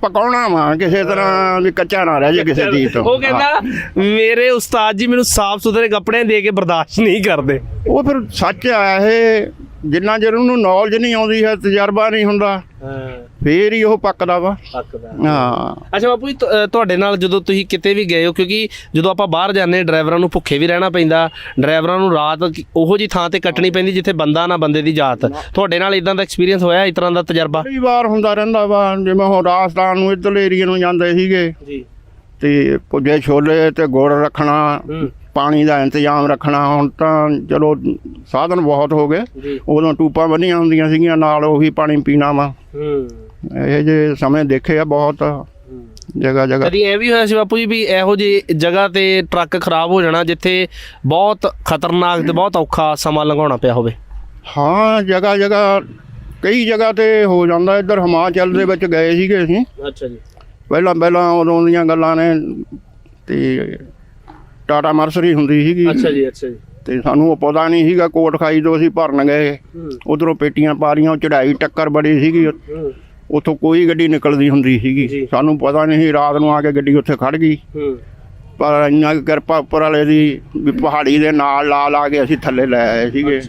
ਪਕਾਉਣਾ ਵਾ ਕਿਸੇ ਤਰ੍ਹਾਂ ਵੀ ਕੱਚਾ ਨਾ ਰਹਿ ਜੇ ਕਿਸੇ ਚੀਜ਼ ਤੋਂ। ਉਹ ਕਹਿੰਦਾ ਮੇਰੇ ਉਸਤਾਦ ਜੀ ਮੈਨੂੰ ਸਾਫ਼ ਸੁਥਰੇ ਕੱਪੜੇ ਦੇ ਕੇ ਬਰਦਾਸ਼ਤ ਨਹੀਂ ਕਰਦੇ। ਉਹ ਫਿਰ ਸੱਚ ਆ ਇਹ ਜਿੰਨਾ ਚਿਰ ਉਹਨੂੰ ਨੌਲੇਜ ਨਹੀਂ ਆਉਂਦੀ ਹੈ ਤਜਰਬਾ ਨਹੀਂ ਹੁੰਦਾ ਹਾਂ। ਫੇਰ ਹੀ ਉਹ ਪੱਕਦਾ ਵਾ। ਹੱਕਦਾ ਹਾਂ। ਅੱਛਾ ਬਾਪੂ ਜੀ ਤੁ- ਤੁਹਾਡੇ ਨਾਲ ਜਦੋਂ ਤੁਸੀਂ ਕਿਤੇ ਵੀ ਗਏ ਹੋ ਕਿਉਂਕਿ ਜਦੋਂ ਆਪਾਂ ਬਾਹਰ ਜਾਂਦੇ ਹਾਂ, ਡਰਾਈਵਰਾਂ ਨੂੰ ਭੁੱਖੇ ਵੀ ਰਹਿਣਾ ਪੈਂਦਾ ਡਰਾਈਵਰਾਂ ਨੂੰ ਰਾਤ ਕੀ- ਉਹੋ ਜੀ ਥਾਂ ਤੇ ਕੱਟਣੀ ਪੈਂਦੀ ਜਿੱਥੇ ਬੰਦਾ ਨਾ ਬੰਦੇ ਦੀ ਜਾਤ। ਤੁਹਾਡੇ ਨਾਲ ਇਦਾਂ ਦਾ ਐਕਸਪੀਰੀਅੰਸ ਹੋਇਆ ਇਸ ਤਰ੍ਹਾਂ ਦਾ ਤਜਰਬਾ? ਕਈ ਵਾਰ ਹੁੰਦਾ ਰਹਿੰਦਾ ਵਾ ਜਿਵੇਂ ਹੁਣ ਰਾਜਸਥਾਨ ਨੂੰ ਇੱਧਰਲੇ ਏਰੀਏ ਨੂੰ ਜਾਂਦੇ ਸੀਗੇ ਜੀ। ਤੇ ਪੁੱਜੇ ਛੋਲੇ ਤੇ ਗੁੜ ਰੱਖਣਾ ਹੂੰ। ਪਾਣੀ ਦਾ ਇੰਤਜ਼ਾਮ ਰੱਖਣਾ ਹੁਣ ਤਾਂ ਚਲੋ ਸਾਧਨ ਬਹੁਤ ਹੋ ਗਏ। ਜੀ। ਉਦੋਂ ਟੂਪਾਂ ਬੰਨੀਆਂ ਹੁੰਦੀਆਂ ਸੀਗੀਆਂ ਨਾਲ ਉਹੀ ਪਾਣੀ ਪੀਣਾ ਵਾ। ਇਹ ਜੇ ਸਮੇਂ ਦੇਖੇ ਆ ਬਹੁਤ। ਜਗ੍ਹਾ ਜਗ੍ਹਾ। ਕਦੀ ਐ ਵੀ ਹੋਇਆ ਸੀ ਬਾਪੂ ਜੀ ਵੀ ਇਹੋ ਜਿਹੀ ਜਗ੍ਹਾ ਤੇ ਟਰੱਕ ਖਰਾਬ ਹੋ ਜਾਣਾ ਜਿੱਥੇ ਬਹੁਤ ਖਤਰਨਾਕ ਤੇ ਬਹੁਤ ਔਖਾ ਸਮਾਂ ਲੰਘਾਉਣਾ ਪਿਆ ਹੋਵੇ? ਹਾਂ ਜਗ੍ਹਾ ਜਗ੍ਹਾ ਕਈ ਜਗ੍ਹਾ ਤੇ ਹੋ ਜਾਂਦਾ। ਇੱਧਰ ਹਿਮਾਚਲ ਦੇ ਵਿੱਚ ਗਏ ਸੀਗੇ ਅਸੀਂ। ਅੱਛਾ ਜੀ। ਪਹਿਲਾਂ ਪਹਿਲਾਂ ਉਦੋਂ ਦੀਆਂ ਗੱਲਾਂ ਨੇ ਤੇ ਟਾਟਾ ਮਰਸਰੀ ਹੁੰਦੀ ਸੀਗੀ। ਅੱਛਾ ਜੀ ਅੱਛਾ ਜੀ। ਤੇ ਸਾਨੂੰ ਉਹ ਪਤਾ ਨਹੀਂ ਸੀਗਾ ਕੋਟ ਖਾਈ ਤੋਂ ਅਸੀਂ ਭਰਨ ਗਏ। ਉਧਰੋਂ ਪੇਟੀਆਂ ਪਾ ਲੀਆਂ ਚੜਾਈ ਟੱਕਰ ਬੜੀ ਸੀਗੀ। ਉੱਥੋਂ ਕੋਈ ਗੱਡੀ ਨਿਕਲਦੀ ਹੁੰਦੀ। ਸੀਗੀ। ਸਾਨੂੰ ਪਤਾ ਨਹੀਂ ਰਾਤ ਨੂੰ ਆ ਕੇ ਗੱਡੀ ਉੱਥੇ ਖੜ ਗਈ। ਪਰ ਇੰਨਾ ਕਿਰਪਾ ਉੱਪਰ ਵਾਲੇ ਦੀ ਵੀ ਪਹਾੜੀ ਦੇ ਨਾਲ ਲਾ ਲਾ ਕੇ ਅਸੀਂ ਥੱਲੇ ਲੈ ਆਏ ਸੀਗੇ।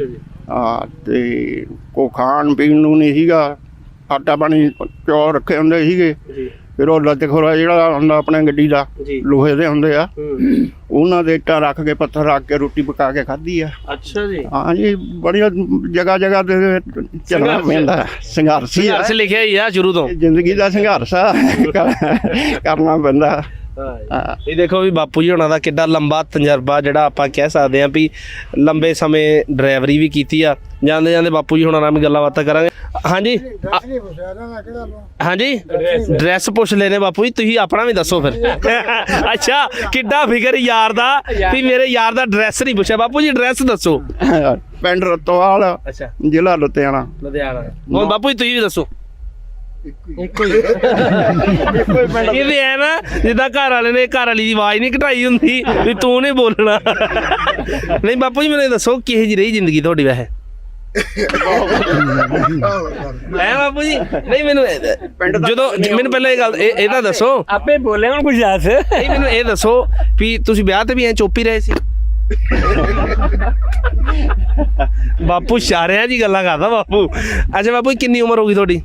ਆ ਤੇ ਕੋ ਖਾਣ ਪੀਣ ਨੂੰ ਨਹੀਂ ਸੀਗਾ। ਆਟਾ ਪਾਣੀ ਚੌਰ ਰੱਖੇ ਹੁੰਦੇ ਸੀਗੇ। ਫਿਰ ਉਹ ਲੱਤ ਖੋਰਾ ਜਿਹੜਾ ਹੁੰਦਾ ਆਪਣੇ ਗੱਡੀ ਦਾ ਜੀ। ਲੋਹੇ ਦੇ ਹੁੰਦੇ ਆ। ਹੂੰ। ਉਹਨਾਂ ਦੇ ਇੱਟਾਂ ਰੱਖ ਕੇ ਪੱਥਰ ਰੱਖ ਕੇ ਰੋਟੀ ਪਕਾ ਕੇ ਖਾਧੀ ਆ। ਅੱਛਾ ਜੀ। ਹਾਂ ਜੀ ਬੜੀਆਂ ਜਗ੍ਹਾ ਜਗ੍ਹਾ ਤੇ ਚੱਲਣਾ ਸੰਘਰਸ਼। ਪੈਂਦਾ ਸੰਘਰਸ਼ ਹੀ ਆ ਸੰਘਰਸ਼ ਲਿਖਿਆ ਹੀ ਆ ਸ਼ੁਰੂ ਤੋਂ। ਜ਼ਿੰਦਗੀ ਦਾ ਸੰਘਰਸ਼ ਆ। ਕਰ- <laughs> ਕਰਨਾ ਪੈਂਦਾ। ਹਾਂ। ਇਹ ਦੇਖੋ ਵੀ ਬਾਪੂ ਜੀ ਹੋਣਾ ਦਾ ਕਿੱਡਾ ਲੰਬਾ ਤਜਰਬਾ ਜਿਹੜਾ ਆਪਾਂ ਕਹਿ ਸਕਦੇ ਹਾਂ ਵੀ ਲੰਬੇ ਸਮੇਂ ਡਰਾਈਵਰੀ ਵੀ ਕੀਤੀ ਆ। ਜਾਂਦੇ ਜਾਂਦੇ ਬਾਪੂ ਜੀ ਹੋਣਾ ਨਾਲ ਵੀ ਗੱਲਾਂ ਬਾਤਾਂ ਕਰਾਂਗੇ। ਹਾਂਜੀ। ਆ- ਹਾਂਜੀ। ਡਰੈਸ। ਪੁੱਛ ਲੈਨੇ ਬਾਪੂ ਜੀ ਤੁਸੀਂ ਆਪਣਾ ਵੀ ਦੱਸੋ ਫਿਰ। <laughs> ਅੱਛਾ ਕਿੱਡਾ ਫਿਕਰ ਯਾਰ ਦਾ ਵੀ ਮੇਰੇ ਯਾਰ ਦਾ ਡਰੈਸ ਨਹੀਂ ਪੁੱਛਿਆ। ਬਾਪੂ ਜੀ ਡਰੈਸ ਦੱਸੋ। ਪਿੰਡ ਰਤੋਵਾਲ ਅੱਛਾ। ਜ਼ਿਲ੍ਹਾ ਲੁਧਿਆਣਾ। ਲੁਧਿਆਣਾ। ਹੁਣ ਬਾਪੂ ਜੀ ਤੁਸੀਂ ਵੀ ਦੱਸੋ। ਇਹ ਵੀ ਐ ਨਾ ਜਿੱਦਾਂ ਘਰ ਵਾਲੇ ਨੇ ਘਰ ਵਾਲੀ ਦੀ ਆਵਾਜ਼ ਨਹੀਂ ਘਟਾਈ ਹੁੰਦੀ ਵੀ ਤੂੰ ਨਹੀਂ ਬੋਲਣਾ। ਨਹੀਂ ਬਾਪੂ ਜੀ ਮੈਨੂੰ ਦੱਸੋ ਕਿਹੋ ਜਿਹੀ ਰਹੀ ਜ਼ਿੰਦਗੀ ਤੁਹਾਡੀ ਵੈਸੇ? ਐ ਬਾਪੂ ਜੀ? ਨਹੀਂ ਮੈਨੂੰ ਇਹ- ਜਦੋਂ ਮੈਨੂੰ ਪਹਿਲਾਂ ਇਹ ਗੱਲ ਇਹ ਇਹਦਾ ਦੱਸੋ। ਆਪੇ ਬੋਲੇ ਹੁਣ ਕੁਝ ਦੱਸ। ਨਹੀਂ ਮੈਨੂੰ ਇਹ ਦੱਸੋ ਵੀ ਤੁਸੀਂ ਵਿਆਹ ਤੇ ਵੀ ਐ ਚੁੱਪ ਹੀ ਰਹੇ ਸੀ? ਬਾਪੂ ਸ਼ਾਰਿਆਂ ਜੀ ਗੱਲਾਂ ਕਰਦਾ ਬਾਪੂ। ਅੱਛਾ ਬਾਪੂ ਜੀ, ਕਿੰਨੀ ਉਮਰ ਹੋ ਗਈ ਤੁਹਾਡੀ?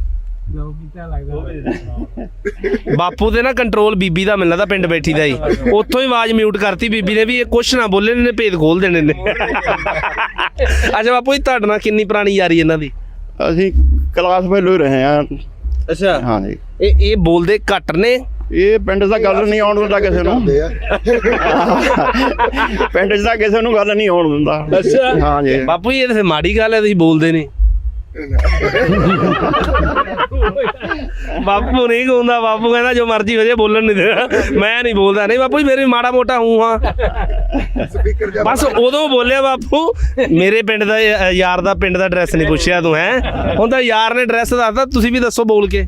ਬਾਪੂ ਦੇ ਨਾ ਕੰਟਰੋਲ ਬੀਬੀ ਦਾ ਮਿਲਦਾ ਪਿੰਡ ਬੈਠੀ ਦਾ ਹੀ। ਉੱਥੋਂ ਹੀ ਆਵਾਜ਼ ਮਿਊਟ ਕਰਤੀ ਬੀਬੀ ਨੇ ਵੀ ਇਹ ਕੁਛ ਨਾ ਬੋਲੇ ਨੇ ਭੇਦ ਖੋਲ ਦੇਣੇ ਨੇ। ਅੱਛਾ ਬਾਪੂ ਜੀ ਤੁਹਾਡੇ ਨਾਲ ਕਿੰਨੀ ਪੁਰਾਣੀ ਯਾਰੀ ਇਹਨਾਂ ਦੀ? ਅਸੀਂ ਕਲਾਸ ਫੈਲੋ ਰਹੇ ਆ ਅੱਛਾ। ਹਾਂਜੀ। ਇਹ ਇਹ ਬੋਲਦੇ ਘੱਟ ਨੇ? ਇਹ ਪਿੰਡ ਦਾ ਗੱਲ ਨਹੀਂ ਆਉਣ ਦਿੰਦਾ ਕਿਸੇ ਨੂੰ। ਪਿੰਡ ਤਾਂ ਕਿਸੇ ਨੂੰ ਗੱਲ ਨਹੀਂ ਆਉਣ ਦਿੰਦਾ। ਅੱਛਾ। ਹਾਂਜੀ। ਬਾਪੂ ਜੀ ਇਹ ਤਾਂ ਮਾੜੀ ਗੱਲ ਹੈ ਤੁਸੀਂ ਬੋਲਦੇ ਨਹੀਂ। ਬਾਪੂ ਨਹੀਂ ਗਾਉਂਦਾ ਬਾਪੂ ਕਹਿੰਦਾ ਜੋ ਮਰਜ਼ੀ ਹੋ ਜਾਏ ਬੋਲਣ ਨਹੀਂ ਦੇਣਾ। ਮੈਂ ਨਹੀਂ ਬੋਲਦਾ। ਨਹੀਂ ਬਾਪੂ ਜੀ ਮੇਰੇ ਵੀ ਮਾੜਾ ਮੋਟਾ ਹੂੰ ਹਾਂ। ਬਸ ਉਦੋਂ ਬੋਲਿਆ ਬਾਪੂ ਮੇਰੇ ਪਿੰਡ ਦਾ ਯਾਰ ਦਾ ਪਿੰਡ ਦਾ ਐਡਰੈਸ ਨਹੀਂ ਪੁੱਛਿਆ ਤੂੰ ਹੈ। ਹੁਣ ਤਾਂ ਯਾਰ ਨੇ ਐਡਰੈਸ ਦੱਸਦਾ ਤੁਸੀਂ ਵੀ ਦੱਸੋ ਬੋਲ ਕੇ।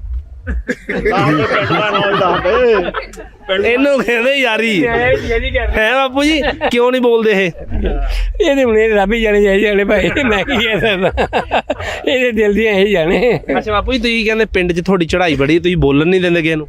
ਇਹਨੂੰ ਕਹਿੰਦੇ ਯਾਰੀ। ਹੈ ਬਾਪੂ ਜੀ ਕਿਉਂ ਨਹੀਂ ਬੋਲਦੇ ਇਹ? ਇਹਦੇ ਹੁਣ ਇਹ ਰੱਬ ਹੀ ਜਾਣੇ ਜਾਈ ਜਾਣੇ ਭਾਈ ਮੈਂ ਕੀ ਕਹਿ ਸਕਦਾ। ਇਹਦੇ ਦਿਲ ਦੀਆਂ ਇਹ ਜਾਣੇ। ਅੱਛਾ ਬਾਪੂ ਜੀ ਤੁਸੀਂ ਕਹਿੰਦੇ ਪਿੰਡ 'ਚ ਤੁਹਾਡੀ ਚੜ੍ਹਾਈ ਬੜੀ ਤੁਸੀਂ ਬੋਲਣ ਨਹੀਂ ਦਿੰਦੇ ਕਿਸੇ ਨੂੰ।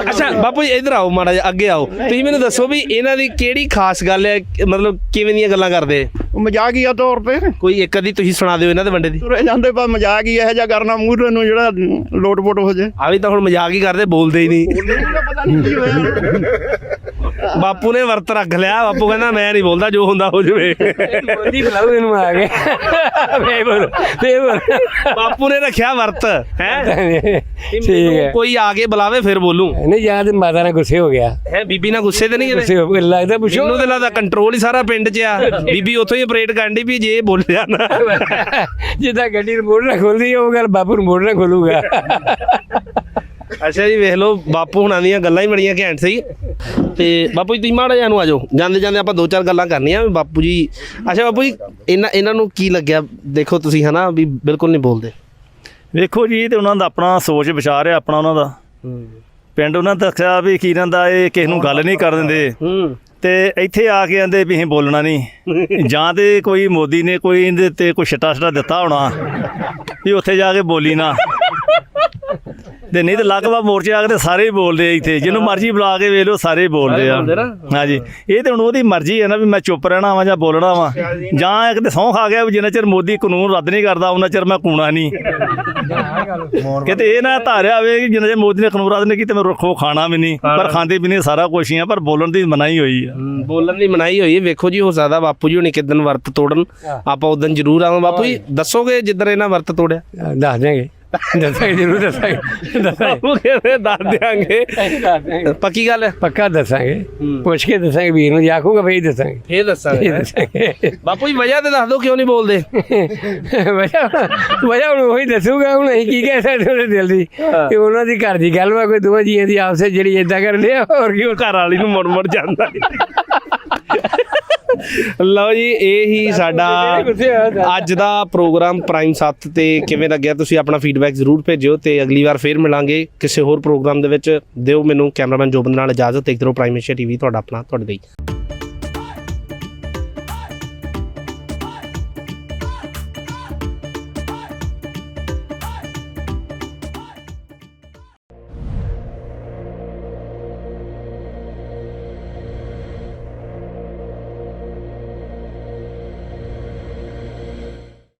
ਅੱਛਾ ਬਾਪੂ ਜੀ ਇੱਧਰ ਆਓ ਮਾੜਾ ਜਿਹਾ ਅੱਗੇ ਆਓ। ਤੁਸੀਂ ਮੈਨੂੰ ਦੱਸੋ ਵੀ ਇਹਨਾਂ ਦੀ ਕਿਹੜੀ ਖਾਸ ਗੱਲ ਹੈ ਮਤਲਬ ਕਿਵੇਂ ਦੀਆਂ ਗੱਲਾਂ ਕਰਦੇ? ਉਹ ਮਜ਼ਾਕੀਆ ਤੌਰ ਤੇ। ਕੋਈ ਇੱਕ ਅੱਧੀ ਤੁਸੀਂ ਸੁਣਾ ਦਿਓ ਇਹਨਾਂ ਦੇ ਵੰਡੇ ਦੀ। ਤੁਰੇ ਜਾਂਦੇ ਪਰ ਮਜ਼ਾਕ ਹੀ ਇਹੋ ਜਿਹਾ ਕਰਨਾ ਮੂਹਰੇ ਨੂੰ ਜਿਹੜਾ ਲੋਟ-ਪੋਟ ਹੋ ਜੇ। ਆ ਵੀ ਤਾਂ ਹੁਣ ਮਜ਼ਾਕ ਹੀ ਕਰਦੇ ਬੋਲਦੇ ਹੀ ਨਹੀਂ। ਪਤਾ ਨਹੀਂ ਕੀ ਹੋਇਆ। ਬਾਪੂ ਨੇ ਵਰਤ ਰੱਖ ਲਿਆ ਬਾਪੂ ਕਹਿੰਦਾ ਮੈਂ ਨਹੀਂ ਬੋਲਦਾ ਜੋ ਹੁੰਦਾ ਹੋ ਜਾਵੇ। ਬੋਲੀ ਬਲਾਉ ਇਹਨੂੰ ਆ ਕੇ ਫੇ ਬੋਲ ਬਾਪੂ ਨੇ ਰੱਖਿਆ ਵਰਤ ਹੈ? ਠੀਕ ਹੈ। ਕੋਈ ਆ ਕੇ ਬੁਲਾਵੇ ਫਿਰ ਬੋਲੂ। ਨਹੀਂ ਯਾਦ ਮਾਤਾ ਨਾਲ ਗੁੱਸੇ ਹੋ ਗਿਆ। ਹੈ ਬੀਬੀ ਨਾਲ ਗੁੱਸੇ ਤੇ ਨਹੀਂ ਕਿਤੇ ਗੁੱਸੇ ਹੋ ਗਿਆ ਲੱਗਦਾ ਪੁੱਛੋ। ਮੈਨੂੰ ਤੇ ਲੱਗਦਾ ਕੰਟਰੋਲ ਹੀ ਸਾਰਾ ਪਿੰਡ 'ਚ ਆ। ਬੀਬੀ ਉੱਥੋਂ ਹੀ ਆਪਰੇਟ ਕਰਦੀ ਵੀ ਜੇ ਬੋਲਿਆ ਨਾ। ਜਿੱਦਾਂ ਗੱਡੀ ਨੂੰ ਮੋੜ ਨਾ ਖੋਲਦੀ ਉਹ ਗੱਲ ਬਾਪੂ ਨੂੰ ਮੋੜ ਨਾ ਖੋਲੂਗਾ। ਅੱਛਾ ਜੀ ਵੇਖ ਲਓ ਬਾਪੂ ਹੁਣਾਂ ਦੀਆਂ ਗੱਲਾਂ ਹੀ ਬੜੀਆਂ ਘੈਂਟ ਸੀ। ਤੇ ਬਾਪੂ ਜੀ ਤੁਸੀਂ ਮਾੜਾ ਜਿਹਾ ਨੂੰ ਆਜੋ ਜਾਂਦੇ ਜਾਂਦੇ ਆਪਾਂ ਦੋ ਚਾਰ ਗੱਲਾਂ ਕਰਨੀਆਂ ਬਾਪੂ ਜੀ। ਅੱਛਾ ਬਾਪੂ ਜੀ ਇਹਨਾਂ ਇਹਨਾਂ ਨੂੰ ਕੀ ਲੱਗਿਆ? ਦੇਖੋ ਤੁਸੀਂ ਹਨਾ ਵੀ ਬਿਲਕੁਲ ਨਹੀਂ ਬੋਲਦੇ। ਵੇਖੋ ਜੀ ਤੇ ਉਹਨਾਂ ਦਾ ਆਪਣਾ ਸੋਚ ਵਿਚਾਰ ਹੈ ਆਪਣਾ ਉਹਨਾਂ ਦਾ। ਪਿੰਡ ਉਹਨਾਂ ਦੱਸਿਆ ਵੀ ਕੀ ਦਾ ਇਹ ਕਿਸੇ ਨੂੰ ਗੱਲ ਨਹੀਂ ਕਰ ਦਿੰਦੇ। ਤੇ ਇੱਥੇ ਆ ਕੇ ਆਂਦੇ ਵੀ ਅਸੀਂ ਬੋਲਣਾ ਨਹੀਂ। ਜਾਂ ਤੇ ਕੋਈ ਮੋਦੀ ਨੇ ਕੋਈ ਇਹਦੇ ਤੇ ਕੋਈ ਛਟਾ ਛਟਾ ਦਿੱਤਾ ਹੋਣਾ ਵੀ ਉੱਥੇ ਜਾ ਕੇ ਬੋਲੀ ਨਾ। ਤੇ ਨਹੀਂ ਤੇ ਲਗਭਗ ਮੋਰਚੇ ਆ ਕੇ ਤੇ ਸਾਰੇ ਹੀ ਬੋਲਦੇ ਆ ਇੱਥੇ। ਜਿਹਨੂੰ ਮਰਜ਼ੀ ਬੁਲਾ ਕੇ ਵੇਖ ਲਓ ਸਾਰੇ ਹੀ ਬੋਲਦੇ ਆ। ਹਾਂਜੀ। ਇਹ ਤੇ ਹੁਣ ਉਹਦੀ ਮਰਜ਼ੀ ਹੈ ਨਾ ਵੀ ਮੈਂ ਚੁੱਪ ਰਹਿਣਾ ਵਾਂ ਜਾਂ ਬੋਲਣਾ ਵਾਂ। ਜਾਂ ਇੱਕ ਤੇ ਸਹੁੰ ਖਾ ਗਿਆ ਵੀ ਜਿੰਨਾ ਚਿਰ ਮੋਦੀ ਕਾਨੂੰਨ ਰੱਦ ਨਹੀਂ ਕਰਦਾ ਉਹਨਾਂ ਚਿਰ ਮੈਂ ਕੂਣਾ ਨਹੀਂ। ਕਿਤੇ ਇਹ ਨਾ ਧਾਰਿਆ ਹੋਵੇ ਕਿ ਜਿੰਨਾ ਚਿਰ ਮੋਦੀ ਨੇ ਕਾਨੂੰਨ ਰੱਦ ਨਹੀਂ ਕੀਤਾ ਮੈਂ ਰੱਖੋ ਖਾਣਾ ਵੀ ਨਹੀਂ। ਪਰ ਖਾਂਦੇ ਵੀ ਨਹੀਂ ਸਾਰਾ ਕੁਛ ਹੀ ਆ ਪਰ ਬੋਲਣ ਦੀ ਮਨਾਹੀ ਹੋਈ ਆ। ਬੋਲਣ ਦੀ ਮਨਾਹੀ ਹੋਈ ਹੈ। ਵੇਖੋ ਜੀ ਹੋ ਸਕਦਾ ਬਾਪੂ ਜੀ ਹੁਣੀ ਕਿਦਨ ਵਰਤ ਤੋੜਨ। ਆਪਾਂ ਉਦੋਂ ਜ਼ਰੂਰ ਆਵਾਂ ਬਾਪੂ ਜੀ। ਦੱਸੋਗੇ ਜਿੱਦਣ ਇਹਨਾਂ ਵਰਤ ਤੋੜਿਆ? ਦੱਸ ਦਿਆਂਗੇ। ਦੱਸਾਂਗੇ ਜ਼ਰੂਰ ਦੱਸਾਂਗੇ ਦੱਸਾਂਗੇ। ਬਾਪੂ ਕਹਿੰਦੇ ਦੱਸ ਦਿਆਂਗੇ। ਦੱਸ ਦਿਆਂਗੇ। ਪੱਕੀ ਗੱਲ? ਹੈ ਪੱਕਾ ਦੱਸਾਂਗੇ। ਪੁੱਛ ਕੇ ਦੱਸਾਂਗੇ ਵੀਰ ਨੂੰ ਜੇ ਆਖੂਗਾ ਫੇਰ ਦੱਸਾਂਗੇ। ਫੇਰ ਦੱਸਾਂਗੇ ਬਾਪੂ ਜੀ ਵਜ੍ਹਾ ਤੇ ਦੱਸ ਦਿਓ ਕਿਉਂ ਨਹੀਂ ਬੋਲਦੇ? ਵਜ੍ਹਾ ਵਜ੍ਹਾ ਹੁਣ ਉਹੀ ਦੱਸੂਗਾ ਹੁਣ ਅਸੀਂ ਕੀ ਕਹਿ ਸਕਦੇ ਉਹਦੇ ਦਿਲ ਦੀ? ਕਿ ਉਹਨਾਂ ਦੀ ਘਰ ਦੀ ਗੱਲ ਵਾ ਕੋਈ ਦੋਵਾਂ ਜੀਆਂ ਦੀ ਆਪਸੇ ਜਿਹੜੀ ਇਦਾਂ ਕਰਦੇ ਆ ਹੋਰ ਕੀ। ਘਰ ਵਾਲੀ ਨੂੰ ਮੁੜ ਮੁੜ ਜਾਂਦਾ। ਲਓ ਜੀ ਇਹ ਹੀ ਸਾਡਾ ਅੱਜ ਦਾ ਪ੍ਰੋਗਰਾਮ ਪ੍ਰਾਈਮ 7 ਤੇ ਕਿਵੇਂ ਲੱਗਿਆ ਤੁਸੀਂ ਆਪਣਾ ਫੀਡਬੈਕ ਜ਼ਰੂਰ ਭੇਜਿਓ ਤੇ ਅਗਲੀ ਵਾਰ ਫੇਰ ਮਿਲਾਂਗੇ ਕਿਸੇ ਹੋਰ ਪ੍ਰੋਗਰਾਮ ਦੇ ਵਿੱਚ। ਦਿਓ ਮੈਨੂੰ ਕੈਮਰਾਮੈਨ ਜੋਬਨ ਨਾਲ ਇਜਾਜ਼ਤ ਦੇਖਦੇ ਰਹੋ ਪ੍ਰਾਈਮ ਏਸ਼ੀਆ ਟੀਵੀ ਤੁਹਾਡਾ ਆਪਣਾ ਤੁਹਾਡੇ ਲਈ।